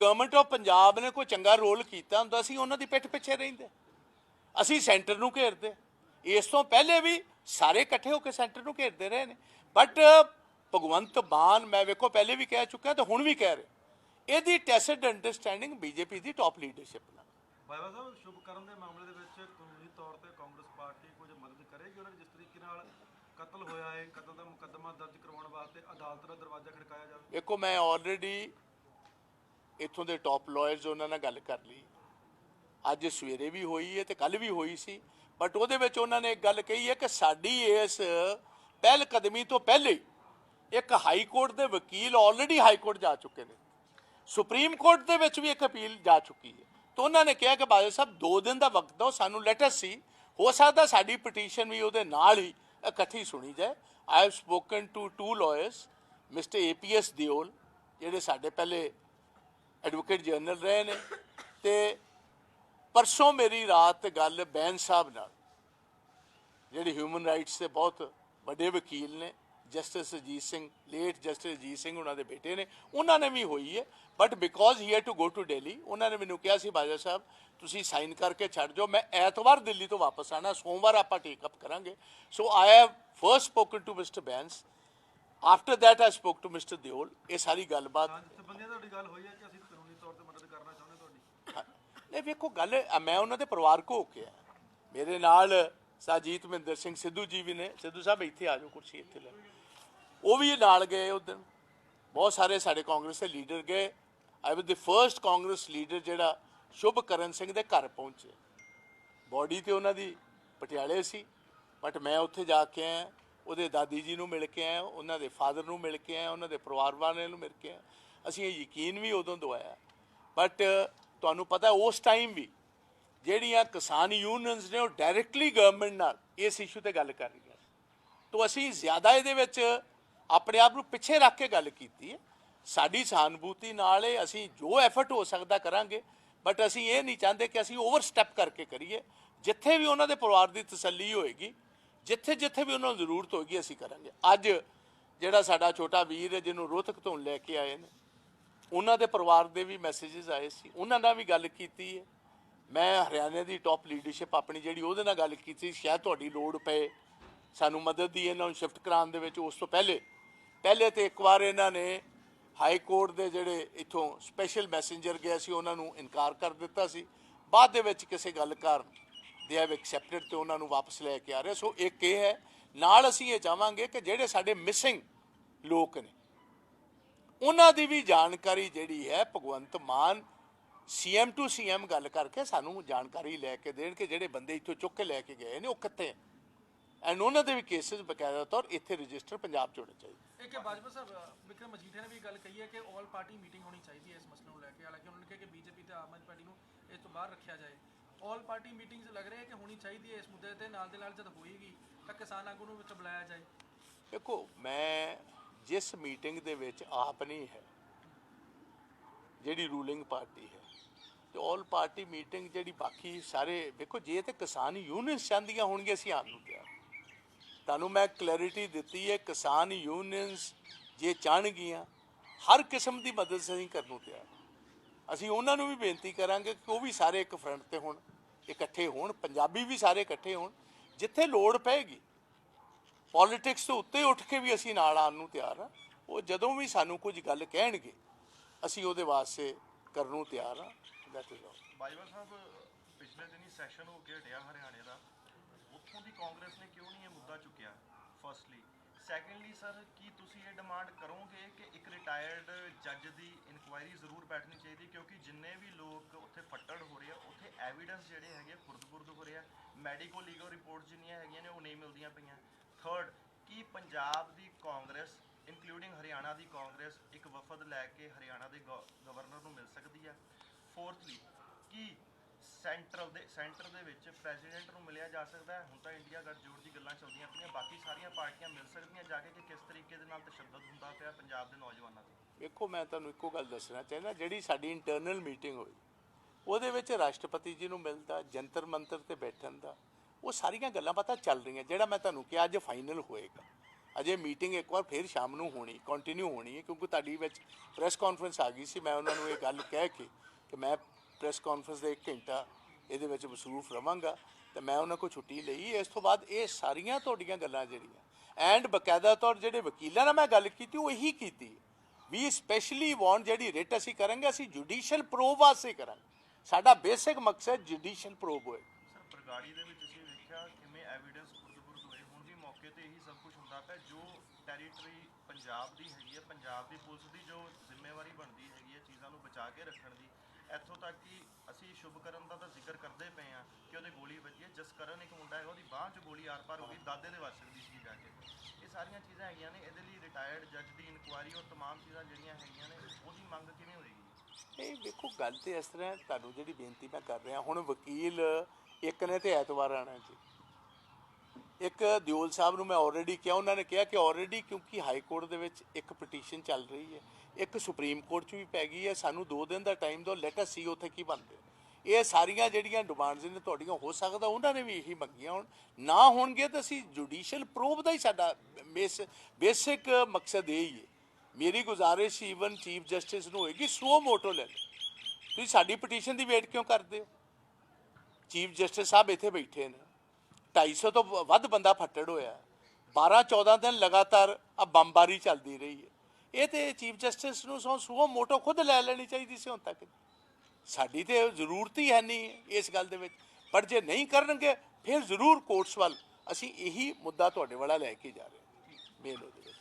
ਗਵਰਨਮੈਂਟ ਆਫ ਪੰਜਾਬ ਨੇ ਕੋਈ ਚੰਗਾ ਰੋਲ ਕੀਤਾ ਹੁੰਦਾ ਸੀ ਉਹਨਾਂ ਦੀ ਪਿੱਠ ਪਿੱਛੇ ਰਹਿੰਦੇ ਅਸੀਂ ਸੈਂਟਰ ਨੂੰ ਘੇਰਦੇ ਇਸ ਤੋਂ ਪਹਿਲੇ ਵੀ ਸਾਰੇ ਇਕੱਠੇ ਹੋ ਕੇ ਸੈਂਟਰ ਨੂੰ ਘੇਰਦੇ ਰਹੇ ਨੇ। ਬਟ ਭਗਵੰਤ ਮਾਨ ਮੈਂ ਵੇਖੋ ਪਹਿਲੇ ਵੀ ਕਹਿ ਚੁੱਕਾ ਤੇ ਹੁਣ ਵੀ ਕਹਿ ਰਿਹਾ। ਇਹਦੀ ਟੈਸਿਡ ਅੰਡਰਸਟੈਂਡਿੰਗ ਬੀਜੇਪੀ ਦੀ ਟਾਪ ਲੀਡਰਸ਼ਿਪ ਨਾਲ। ਬਾਬਾ ਸਾਹਿਬ ਸ਼ੁਭਕਰਨ ਦੇ ਮਾਮਲੇ ਦੇ ਵਿੱਚ ਕਾਨੂੰਨੀ ਤੌਰ ਤੇ ਕਾਂਗਰਸ ਪਾਰਟੀ ਕੁਝ ਮਦਦ ਕਰੇਗੀ? ਉਹਨਾਂ ਨੇ ਜਿਸ ਤਰੀਕੇ ਨਾਲ ਕਤਲ ਹੋਇਆ ਹੈ ਕਤਲ ਦਾ ਮੁਕੱਦਮਾ ਦਰਜ ਕਰਵਾਉਣ ਵਾਸਤੇ ਅਦਾਲਤ ਦਾ ਦਰਵਾਜ਼ਾ ਖੜਕਾਇਆ ਜਾਵੇ। ਵੇਖੋ ਮੈਂ ਆਲਰੇਡੀ ਇੱਥੋਂ ਦੇ ਟਾਪ ਲਾਇਰਸ ਉਹਨਾਂ ਨਾਲ ਗੱਲ ਕਰ ਲਈ। ਅੱਜ ਸਵੇਰੇ ਵੀ ਹੋਈ ਹੈ ਤੇ ਕੱਲ ਵੀ ਹੋਈ ਸੀ। ਬਟ ਉਹਦੇ ਵਿੱਚ ਉਹਨਾਂ ਨੇ ਇੱਕ ਗੱਲ ਕਹੀ ਹੈ ਕਿ ਸਾਡੀ ਇਸ ਪਹਿਲ ਕਦਮੀ ਤੋਂ ਪਹਿਲੇ ਇੱਕ ਹਾਈ ਕੋਰਟ ਦੇ ਵਕੀਲ ਆਲਰੇਡੀ ਹਾਈ ਕੋਰਟ ਜਾ ਚੁੱਕੇ ਨੇ। ਸੁਪਰੀਮ ਕੋਰਟ ਦੇ ਵਿੱਚ ਵੀ ਇੱਕ ਅਪੀਲ ਜਾ ਚੁੱਕੀ ਹੈ ਤਾਂ ਉਹਨਾਂ ਨੇ ਕਿਹਾ ਕਿ ਬਾਦਲ ਸਾਹਿਬ 2 ਦਿਨ ਦਾ ਵਕਤ ਦਿਓ, ਸਾਨੂੰ ਲੈਟਰ ਸੀ। ਹੋ ਸਕਦਾ ਸਾਡੀ ਪਟੀਸ਼ਨ ਵੀ ਉਹਦੇ ਨਾਲ ਹੀ ਇਕੱਠੀ ਸੁਣੀ ਜਾਏ। I have spoken to two lawyers mister APS Deol ਜਿਹੜੇ ਸਾਡੇ ਪਹਿਲੇ ਐਡਵੋਕੇਟ ਜਨਰਲ ਰਹੇ ਨੇ ਤੇ ਪਰਸੋਂ ਮੇਰੀ ਰਾਤ ਗੱਲ ਬੈਨ ਸਾਹਿਬ ਨਾਲ, ਜਿਹੜੇ ਹਿਊਮਨ ਰਾਈਟਸ ਦੇ ਬਹੁਤ ਵੱਡੇ ਵਕੀਲ ਨੇ justice Ajit Singh late justice Ajit Singh ਉਹਨਾਂ ਦੇ ਬੇਟੇ ਨੇ, ਉਹਨਾਂ ਨੇ ਵੀ ਹੋਈ ਹੈ but because he had to go to Delhi ਉਹਨਾਂ ਨੇ ਮੈਨੂੰ ਕਿਹਾ ਸੀ ਬਾਜਾ ਸਾਹਿਬ, ਤੁਸੀਂ ਸਾਈਨ ਕਰਕੇ ਛੱਡ ਜਾਓ, ਮੈਂ ਐਤਵਾਰ ਦਿੱਲੀ ਤੋਂ ਵਾਪਸ ਆਣਾ ਸੋਮਵਾਰ ਆਪਾਂ ਟੇਕ ਅਪ ਕਰਾਂਗੇ। So I have first spoken to mister Bains after that I spoke to mister Deol ਇਹ ਸਾਰੀ ਗੱਲਬਾਤ ਹਾਂ ਤੁਹਾਡੀ ਗੱਲ ਹੋਈ ਹੈ ਕਿ ਅਸੀਂ ਕਾਨੂੰਨੀ ਤੌਰ ਤੇ ਮਦਦ ਕਰਨਾ ਚਾਹੁੰਦੇ ਤੁਹਾਡੀ ਹਾਂ। ਨਹੀਂ ਵੇਖੋ, ਗੱਲ ਮੈਂ ਉਹਨਾਂ ਦੇ ਪਰਿਵਾਰ ਕੋ ਕੇ ਆਇਆ ਮੇਰੇ ਨਾਲ ਸਾਜੀਤ ਮਹਿੰਦਰ ਸਿੰਘ ਸਿੱਧੂ ਜੀ ਵੀ ਨੇ। ਸਿੱਧੂ ਸਾਹਿਬ ਇੱਥੇ ਆ ਜਾਓ, ਕੁਰਸੀ ਇੱਥੇ ਲੈ ਉਹ ਵੀ ਨਾਲ ਗਏ ਉਸ ਦਿਨ। ਬਹੁਤ ਸਾਰੇ ਸਾਡੇ ਕਾਂਗਰਸ ਦੇ ਲੀਡਰ ਗਏ। I was the first Congress leader ਜਿਹੜਾ ਸ਼ੁਭਕਰਨ ਸਿੰਘ ਦੇ ਘਰ ਪਹੁੰਚੇ। ਬੋਡੀ ਤੇ ਉਹਨਾਂ ਦੀ ਪਟਿਆਲੇ ਸੀ। ਬਟ ਮੈਂ ਉੱਥੇ ਜਾ ਕੇ ਆਇਆ। ਉਹਦੇ ਦਾਦੀ ਜੀ ਨੂੰ ਮਿਲ ਕੇ ਆਇਆ। ਉਹਨਾਂ ਦੇ ਫਾਦਰ ਨੂੰ ਮਿਲ ਕੇ ਆਇਆ। ਉਹਨਾਂ ਦੇ ਪਰਿਵਾਰ ਵਾਲਿਆਂ ਨੂੰ ਮਿਲ ਕੇ ਆਇਆ। ਅਸੀਂ ਇਹ ਯਕੀਨ ਵੀ ਉਦੋਂ ਦਵਾਇਆ ਬਟ ਤੁਹਾਨੂੰ ਪਤਾ ਉਸ ਟਾਈਮ ਵੀ ਜਿਹੜੀਆਂ ਕਿਸਾਨ ਯੂਨੀਅਨਸ ਨੇ ਉਹ ਡਾਇਰੈਕਟਲੀ ਗਵਰਨਮੈਂਟ ਨਾਲ ਇਸ ਇਸ਼ੂ ਤੇ ਗੱਲ ਕਰ ਰਹੀਆਂ ਤੋ ਅਸੀਂ ਜ਼ਿਆਦਾ ਇਹਦੇ ਵਿੱਚ ਆਪਣੇ ਆਪ ਨੂੰ ਪਿੱਛੇ ਰੱਖ ਕੇ ਗੱਲ ਕੀਤੀ ਹੈ। ਸਾਡੀ ਸਹਾਨੁਭੂਤੀ ਨਾਲ ਅਸੀਂ ਜੋ ਐਫਰਟ ਹੋ ਸਕਦਾ ਕਰਾਂਗੇ ਬਟ ਅਸੀਂ ਇਹ ਨਹੀਂ ਚਾਹੁੰਦੇ ਕਿ ਅਸੀਂ ਓਵਰ ਸਟੈਪ ਕਰਕੇ ਕਰੀਏ। ਜਿੱਥੇ ਵੀ ਉਹਨਾਂ ਦੇ ਪਰਿਵਾਰ ਦੀ ਤਸੱਲੀ ਹੋਏਗੀ ਜਿੱਥੇ ਜਿੱਥੇ ਵੀ ਉਹਨਾਂ ਨੂੰ ਜ਼ਰੂਰਤ ਹੋਏਗੀ, ਅਸੀਂ ਕਰਾਂਗੇ। ਅੱਜ ਜਿਹੜਾ ਸਾਡਾ ਛੋਟਾ ਵੀਰ ਹੈ, ਜਿਹਨੂੰ ਰੋਹਤਕ ਤੋਂ ਲੈ ਕੇ ਆਏ ਨੇ ਉਹਨਾਂ ਦੇ ਪਰਿਵਾਰ ਦੇ ਵੀ ਮੈਸੇजेस ਆਏ ਸੀ। ਉਹਨਾਂ ਨਾਲ ਵੀ ਗੱਲ ਕੀਤੀ ਹੈ। ਮੈਂ ਹਰਿਆਣੇ ਦੀ ਟਾਪ ਲੀਡਰਸ਼ਿਪ ਆਪਣੀ ਜਿਹੜੀ ਉਹਦੇ ਨਾਲ ਗੱਲ ਕੀਤੀ ਸ਼ਾਇਦ ਤੁਹਾਡੀ ਲੋੜ ਪਏ, ਸਾਨੂੰ ਮਦਦ ਦੀ ਇਹਨਾਂ ਨੂੰ ਸ਼ਿਫਟ ਕਰਾਉਣ ਦੇ ਵਿੱਚ। ਉਸ ਤੋਂ ਪਹਿਲੇ ਪਹਿਲੇ ਤੇ ਇੱਕ ਵਾਰ ਇਹਨਾਂ ਨੇ ਹਾਈ ਕੋਰਟ ਦੇ ਜਿਹੜੇ ਇਥੋਂ ਸਪੈਸ਼ਲ ਮੈਸੇਂਜਰ ਗਿਆ ਸੀ, ਉਹਨਾਂ ਨੂੰ ਇਨਕਾਰ ਕਰ ਦਿੱਤਾ ਸੀ। ਬਾਅਦ ਦੇ ਵਿੱਚ ਕਿਸੇ ਗੱਲ ਕਾਰਨ ਦੇ ਹੈਵ ਐਕਸੈਪਟਡ ਤੇ ਉਹਨਾਂ ਨੂੰ ਵਾਪਸ ਲੈ ਕੇ ਆ ਰਹੇ। ਸੋ ਇੱਕ ਇਹ ਹੈ, ਨਾਲ ਅਸੀਂ ਇਹ ਚਾਹਾਂਗੇ ਕਿ ਜਿਹੜੇ ਸਾਡੇ ਮਿਸਿੰਗ ਲੋਕ ਨੇ ਉਹਨਾਂ ਦੀ ਵੀ ਜਾਣਕਾਰੀ ਜਿਹੜੀ ਹੈ Bhagwant Mann CM to CM ਗੱਲ ਕਰਕੇ ਸਾਨੂੰ ਜਾਣਕਾਰੀ ਲੈ ਕੇ ਦੇਣ ਕਿ ਜਿਹੜੇ ਬੰਦੇ ਇੱਥੋਂ ਚੁੱਕ ਕੇ ਲੈ ਕੇ ਗਏ ਨੇ ਉਹ ਕਿੱਥੇ ਐਂਡ ਉਹਨਾਂ ਦੇ ਵੀ ਕੇਸਿਸ ਬਕਾਇਦਾ ਤੌਰ ਇੱਥੇ ਰਜਿਸਟਰ ਪੰਜਾਬ 'ਚ ਹੋਣੇ ਚਾਹੀਦੇ। ਇੱਕ ਬਾਜਵਾ ਸਾਹਿਬ ਵਿਕਰਮ ਮਜੀਠੀਆ ਨੇ ਵੀ ਗੱਲ ਕਹੀ ਹੈ ਕਿ ਆਲ ਪਾਰਟੀ ਮੀਟਿੰਗ ਹੋਣੀ ਚਾਹੀਦੀ ਹੈ ਇਸ ਮਸਲੇ ਨੂੰ ਲੈ ਕੇ। ਹਾਲਾਂਕਿ ਉਹਨਾਂ ਨੇ ਕਿਹਾ ਕਿ ਬੀਜੇਪੀ ਤੇ ਆਮ ਆਦਮੀ ਪਾਰਟੀ ਨੂੰ ਇਸ ਤੋਂ ਬਾਹਰ ਰੱਖਿਆ ਜਾਏ। ਆਲ ਪਾਰਟੀ ਮੀਟਿੰਗਸ ਲੱਗ ਰਿਹਾ ਹੈ ਕਿ ਹੋਣੀ ਚਾਹੀਦੀ ਹੈ ਇਸ ਮੁੱਦੇ ਤੇ? ਨਾਲ ਦੇ ਨਾਲ ਜਦ ਹੋਏਗੀ ਤਾਂ ਕਿਸਾਨ ਆਗੂ ਨੂੰ ਵਿੱਚ ਬੁਲਾਇਆ ਜਾਏ। ਦੇਖੋ ਮੈਂ ਜਿਸ ਮੀਟਿੰਗ ਦੇ ਵਿੱਚ ਆਪ ਨਹੀਂ ਹੈ, ਜਿਹੜੀ ਰੂਲਿੰਗ ਪਾਰਟੀ ਹੈ। ਤੇ ਆਲ ਪਾਰਟੀ ਮੀਟਿੰਗ ਜਿਹੜੀ ਬਾਕੀ ਸਾਰੇ, ਵੇਖੋ ਜੇ ਤੇ ਕਿਸਾਨ ਯੂਨੀਅਨਸ ਚਾਹੁੰਦੀਆਂ ਹੋਣਗੀਆਂ, ਅਸੀਂ ਆਉਣ ਨੂੰ ਤਿਆਰ ਤੁਹਾਨੂੰ ਮੈਂ ਕਲੈਰਿਟੀ ਦਿੱਤੀ ਹੈ, ਕਿਸਾਨ ਯੂਨੀਅਨਸ ਜੇ ਚਾਹਣਗੀਆਂ, ਹਰ ਕਿਸਮ ਦੀ ਮਦਦ ਅਸੀਂ ਕਰਨ ਨੂੰ ਤਿਆਰ ਅਸੀਂ ਉਹਨਾਂ ਨੂੰ ਵੀ ਬੇਨਤੀ ਕਰਾਂਗੇ ਕਿ ਉਹ ਵੀ ਸਾਰੇ ਇੱਕ ਫਰੰਟ ਤੇ ਹੋਣ, ਇਕੱਠੇ ਹੋਣ, ਪੰਜਾਬੀ ਵੀ ਸਾਰੇ ਇਕੱਠੇ ਹੋਣ, ਜਿੱਥੇ ਲੋੜ ਪਏਗੀ। ਪੋਲਿਟਿਕਸ ਤੋਂ ਉੱਤੇ ਉੱਠ ਕੇ ਵੀ ਅਸੀਂ ਨਾਲ ਆਉਣ ਨੂੰ ਤਿਆਰ ਆ ਉਹ ਜਦੋਂ ਵੀ ਸਾਨੂੰ ਕੁਝ ਗੱਲ ਕਹਿਣਗੇ, ਅਸੀਂ ਉਹਦੇ ਵਾਸਤੇ ਕਰਨ ਨੂੰ ਤਿਆਰ ਆ that is all Bajwa Sahib, ਪਿਛਲੇ ਦਿਨੀ ਸੈਸ਼ਨ ਹੋ ਕੇ ਹਟਿਆ ਹਰਿਆਣੇ ਦਾ। ਉੱਥੋਂ ਦੀ ਕਾਂਗਰਸ ਨੇ ਕਿਉਂ ਨਹੀਂ ਇਹ ਮੁੱਦਾ ਚੁੱਕਿਆ ਫਰਸਟਲੀ ਸੈਕੰਡਲੀ ਸਰ ਕੀ ਤੁਸੀਂ ਇਹ ਡਿਮਾਂਡ ਕਰੋਗੇ ਕਿ ਇੱਕ ਰਿਟਾਇਰਡ ਜੱਜ ਦੀ ਇਨਕੁਆਇਰੀ ਜ਼ਰੂਰ ਬੈਠਣੀ ਚਾਹੀਦੀ? ਕਿਉਂਕਿ ਜਿੰਨੇ ਵੀ ਲੋਕ ਉੱਥੇ ਫੱਟੜ ਹੋ ਰਹੇ ਆ, ਉੱਥੇ ਐਵੀਡੈਂਸ ਜਿਹੜੇ ਹੈਗੇ ਖੁਰਦ-ਬੁਰਦ ਹੋ ਰਹੇ ਆ। ਮੈਡੀਕੋ ਲੀਗਲ ਰਿਪੋਰਟ ਜਿੰਨੀਆਂ ਹੈਗੀਆਂ ਨੇ, ਉਹ ਨਹੀਂ ਮਿਲਦੀਆਂ ਪਈਆਂ। ਥਰਡ ਕੀ ਪੰਜਾਬ ਦੀ ਕਾਂਗਰਸ ਇਨਕਲੂਡਿੰਗ ਹਰਿਆਣਾ ਦੀ ਕਾਂਗਰਸ, ਇੱਕ ਵਫਦ ਲੈ ਕੇ ਹਰਿਆਣਾ ਦੇ ਗਵ- ਗਵਰਨਰ ਨੂੰ ਮਿਲ ਸਕਦੀ ਹੈ? ਫੋਰਥਲੀ ਕੀ ਸੈਂਟਰ ਦੇ ਸੈਂਟਰ ਦੇ ਵਿੱਚ ਪ੍ਰੈਜ਼ੀਡੈਂਟ ਨੂੰ ਮਿਲਿਆ ਜਾ ਸਕਦਾ ਹੈ? ਹੁਣ ਤਾਂ ਇੰਡੀਆ ਗੱਠਜੋੜ ਦੀ ਗੱਲਾਂ ਚੱਲਦੀਆਂ ਪਈਆਂ, ਬਾਕੀ ਸਾਰੀਆਂ ਪਾਰਟੀਆਂ ਮਿਲ ਸਕਦੀਆਂ ਜਾ ਕੇ ਕਿ ਕਿਸ ਤਰੀਕੇ ਦੇ ਨਾਲ ਤਸ਼ੱਦਦ ਹੁੰਦਾ ਪਿਆ ਪੰਜਾਬ ਦੇ ਨੌਜਵਾਨਾਂ ਤੇ? ਵੇਖੋ, ਮੈਂ ਤੁਹਾਨੂੰ ਇੱਕੋ ਗੱਲ ਦੱਸਣਾ ਚਾਹੁੰਦਾ, ਜਿਹੜੀ ਸਾਡੀ ਇੰਟਰਨਲ ਮੀਟਿੰਗ ਹੋਈ, ਉਹਦੇ ਵਿੱਚ ਰਾਸ਼ਟਰਪਤੀ ਜੀ ਨੂੰ ਮਿਲਦਾ, ਜੰਤਰ ਮੰਤਰ ਤੇ ਬੈਠਣ ਦਾ ਉਹ ਸਾਰੀਆਂ ਗੱਲਾਂ ਪਤਾ ਚੱਲ ਰਹੀਆਂ, ਜਿਹੜਾ ਮੈਂ ਤੁਹਾਨੂੰ ਕਿਹਾ ਅੱਜ ਫਾਈਨਲ ਹੋਏਗਾ। ਅਜੇ ਮੀਟਿੰਗ ਇੱਕ ਵਾਰ ਫਿਰ ਸ਼ਾਮ ਨੂੰ ਹੋਣੀ ਕੰਟੀਨਿਊ ਹੋਣੀ ਹੈ, ਕਿਉਂਕਿ ਤੁਹਾਡੀ ਵਿੱਚ ਪ੍ਰੈਸ ਕਾਨਫਰੰਸ ਆ ਗਈ ਸੀ, ਮੈਂ ਉਹਨਾਂ ਨੂੰ ਇਹ ਗੱਲ ਕਹਿ ਕੇ ਕਿ ਮੈਂ ਪ੍ਰੈਸ ਕਾਨਫਰੰਸ ਦਾ 1 ਘੰਟਾ ਇਹਦੇ ਵਿੱਚ ਮਸਰੂਫ ਰਵਾਂਗਾ, ਤੇ ਮੈਂ ਉਹਨਾਂ ਕੋਲ ਛੁੱਟੀ ਲਈ। ਇਸ ਤੋਂ ਬਾਅਦ ਇਹ ਸਾਰੀਆਂ ਤੁਹਾਡੀਆਂ ਗੱਲਾਂ ਜਿਹੜੀਆਂ ਐਂਡ ਬਕਾਇਦਾ ਤੌਰ ਜਿਹੜੇ ਵਕੀਲਾਂ ਨਾਲ ਮੈਂ ਗੱਲ ਕੀਤੀ, ਉਹ ਇਹੀ ਕੀਤੀ ਵੀ ਸਪੈਸ਼ਲੀ ਵਾਂਟ ਜਿਹੜੀ ਰਿਟ ਅਸੀਂ ਕਰਾਂਗੇ, ਅਸੀਂ ਜੁਡੀਸ਼ੀਅਲ ਪ੍ਰੋਬ ਵਾਸਤੇ ਕਰਾਂਗੇ। ਸਾਡਾ ਬੇਸਿਕ ਮਕਸਦ ਜੁਡੀਸ਼ੀਅਲ ਪ੍ਰੋਬ ਹੋਏ। ਸਰ ਬਰਗਾੜੀ ਦੇ ਵਿੱਚ ਅਸੀਂ ਵੇਖਿਆ ਕਿਵੇਂ ਐਵੀਡੈਂਸ ਖੁਰਦ-ਬੁਰਦ ਹੋਏ ਹੁਣ ਵੀ ਮੌਕੇ ਤੇ ਇਹੀ ਸਭ ਕੁਝ ਜੋ ਟੈਰੀਟਰੀ ਪੰਜਾਬ ਦੀ ਹੈਗੀ ਹੈ, ਪੰਜਾਬ ਦੀ ਪੁਲਿਸ ਦੀ ਜੋ ਜ਼ਿੰਮੇਵਾਰੀ ਬਣਦੀ ਹੈਗੀ ਹੈ ਚੀਜ਼ਾਂ ਨੂੰ ਬਚਾ ਕੇ ਰੱਖਣ ਦੀ, ਇੱਥੋਂ ਤੱਕ ਕਿ ਅਸੀਂ ਸ਼ੁਭਕਰਨ ਦਾ ਤਾਂ ਜ਼ਿਕਰ ਕਰਦੇ ਪਏ ਆ ਕਿ ਉਹਦੇ ਗੋਲੀ ਵੱਜੀ ਹੈ, ਜਸਕਰਨ ਇੱਕ ਮੁੰਡਾ ਹੈਗਾ, ਉਹਦੀ ਬਾਹ 'ਚ ਗੋਲੀ ਆਰ-ਪਾਰ ਹੋ ਗਈ, ਦਾਦੇ ਦੇ ਵੱਜ ਸਕਦੀ ਸੀ ਜਾ ਕੇ। ਇਹ ਸਾਰੀਆਂ ਚੀਜ਼ਾਂ ਹੈਗੀਆਂ ਨੇ, ਇਹਦੇ ਲਈ ਰਿਟਾਇਰਡ ਜੱਜ ਦੀ ਇਨਕੁਆਇਰੀ ਔਰ ਤਮਾਮ ਚੀਜ਼ਾਂ ਜਿਹੜੀਆਂ ਹੈਗੀਆਂ ਨੇ, ਉਹਦੀ ਮੰਗ ਕਿਵੇਂ ਹੋਏਗੀ? ਇਹ ਵੇਖੋ, ਗੱਲ ਤੇ ਇਸ ਤਰ੍ਹਾਂ ਤੁਹਾਨੂੰ ਜਿਹੜੀ ਬੇਨਤੀ ਮੈਂ ਕਰ ਰਿਹਾ, ਹੁਣ ਵਕੀਲ ਇੱਕ ਨੇ ਤੇ ਐਤਵਾਰ ਆਣਾ ਜੀ। ਇੱਕ ਦਿਓਲ ਸਾਹਿਬ ਨੂੰ ਮੈਂ ਆਲਰੇਡੀ ਕਿਹਾ, ਉਹਨਾਂ ਨੇ ਕਿਹਾ ਕਿ ਆਲਰੇਡੀ ਕਿਉਂਕਿ ਹਾਈ ਕੋਰਟ ਦੇ ਵਿੱਚ ਇੱਕ ਪਟੀਸ਼ਨ ਚੱਲ ਰਹੀ ਹੈ, ਇੱਕ ਸੁਪਰੀਮ ਕੋਰਟ 'ਚ ਵੀ ਪੈ ਗਈ ਹੈ, ਸਾਨੂੰ 2 ਦਿਨ ਦਾ ਟਾਈਮ ਦਿਓ ਲੈਟ ਅਸ ਸੀ ਉੱਥੇ ਕੀ ਬਣਦੇ ਇਹ ਸਾਰੀਆਂ ਜਿਹੜੀਆਂ ਡਿਮਾਂਡਸ ਨੇ ਤੁਹਾਡੀਆਂ, ਹੋ ਸਕਦਾ ਉਹਨਾਂ ਨੇ ਵੀ ਇਹੀ ਮੰਗੀਆਂ ਹੋਣ, ਨਾ ਹੋਣਗੇ ਤਾਂ ਅਸੀਂ ਜੁਡੀਸ਼ੀਅਲ ਪ੍ਰੋਬ ਦਾ ਹੀ ਸਾਡਾ ਬੇਸਿਕ ਮਕਸਦ ਇਹ ਹੀ ਹੈ। ਮੇਰੀ ਗੁਜ਼ਾਰਿਸ਼ ਈਵਨ ਚੀਫ ਜਸਟਿਸ ਨੂੰ ਹੋਏਗੀ ਸੋ ਮੋਟੋ ਲੈ ਲਓ। ਤੁਸੀਂ ਸਾਡੀ ਪਟੀਸ਼ਨ ਦੀ ਵੇਟ ਕਿਉਂ ਕਰਦੇ ਹੋ? ਚੀਫ ਜਸਟਿਸ ਸਾਹਿਬ ਇੱਥੇ ਬੈਠੇ ਨੇ। 250 ਤੋਂ ਵੱਧ ਬੰਦਾ ਫੱਟੜ ਹੋਇਆ। 12 14 ਦਿਨ ਲਗਾਤਾਰ ਆ ਬੰਬਾਰੀ ਚੱਲਦੀ ਰਹੀ ਹੈ। ਇਹ ਤੇ ਚੀਫ ਜਸਟਿਸ ਨੂੰ ਸੋ ਸੋ ਮੋਟੋ ਖੁਦ ਲੈ ਲੈਣੀ ਚਾਹੀਦੀ ਸੀ ਹੁਣ ਤੱਕ। ਸਾਡੀ ਤੇ ਜ਼ਰੂਰਤ ਹੀ ਹੈ ਨਹੀਂ ਇਸ ਗੱਲ ਦੇ ਵਿੱਚ। ਪਰ ਜੇ ਨਹੀਂ ਕਰਨਗੇ, ਫਿਰ ਜ਼ਰੂਰ ਕੋਰਟਸ ਵੱਲ ਅਸੀਂ ਇਹੀ ਮੁੱਦਾ ਤੁਹਾਡੇ ਵਾਲਾ ਲੈ ਕੇ ਜਾ ਰਹੇ ਹਾਂ। ਮੇਨ ਉਹਦੇ ਵਿੱਚ।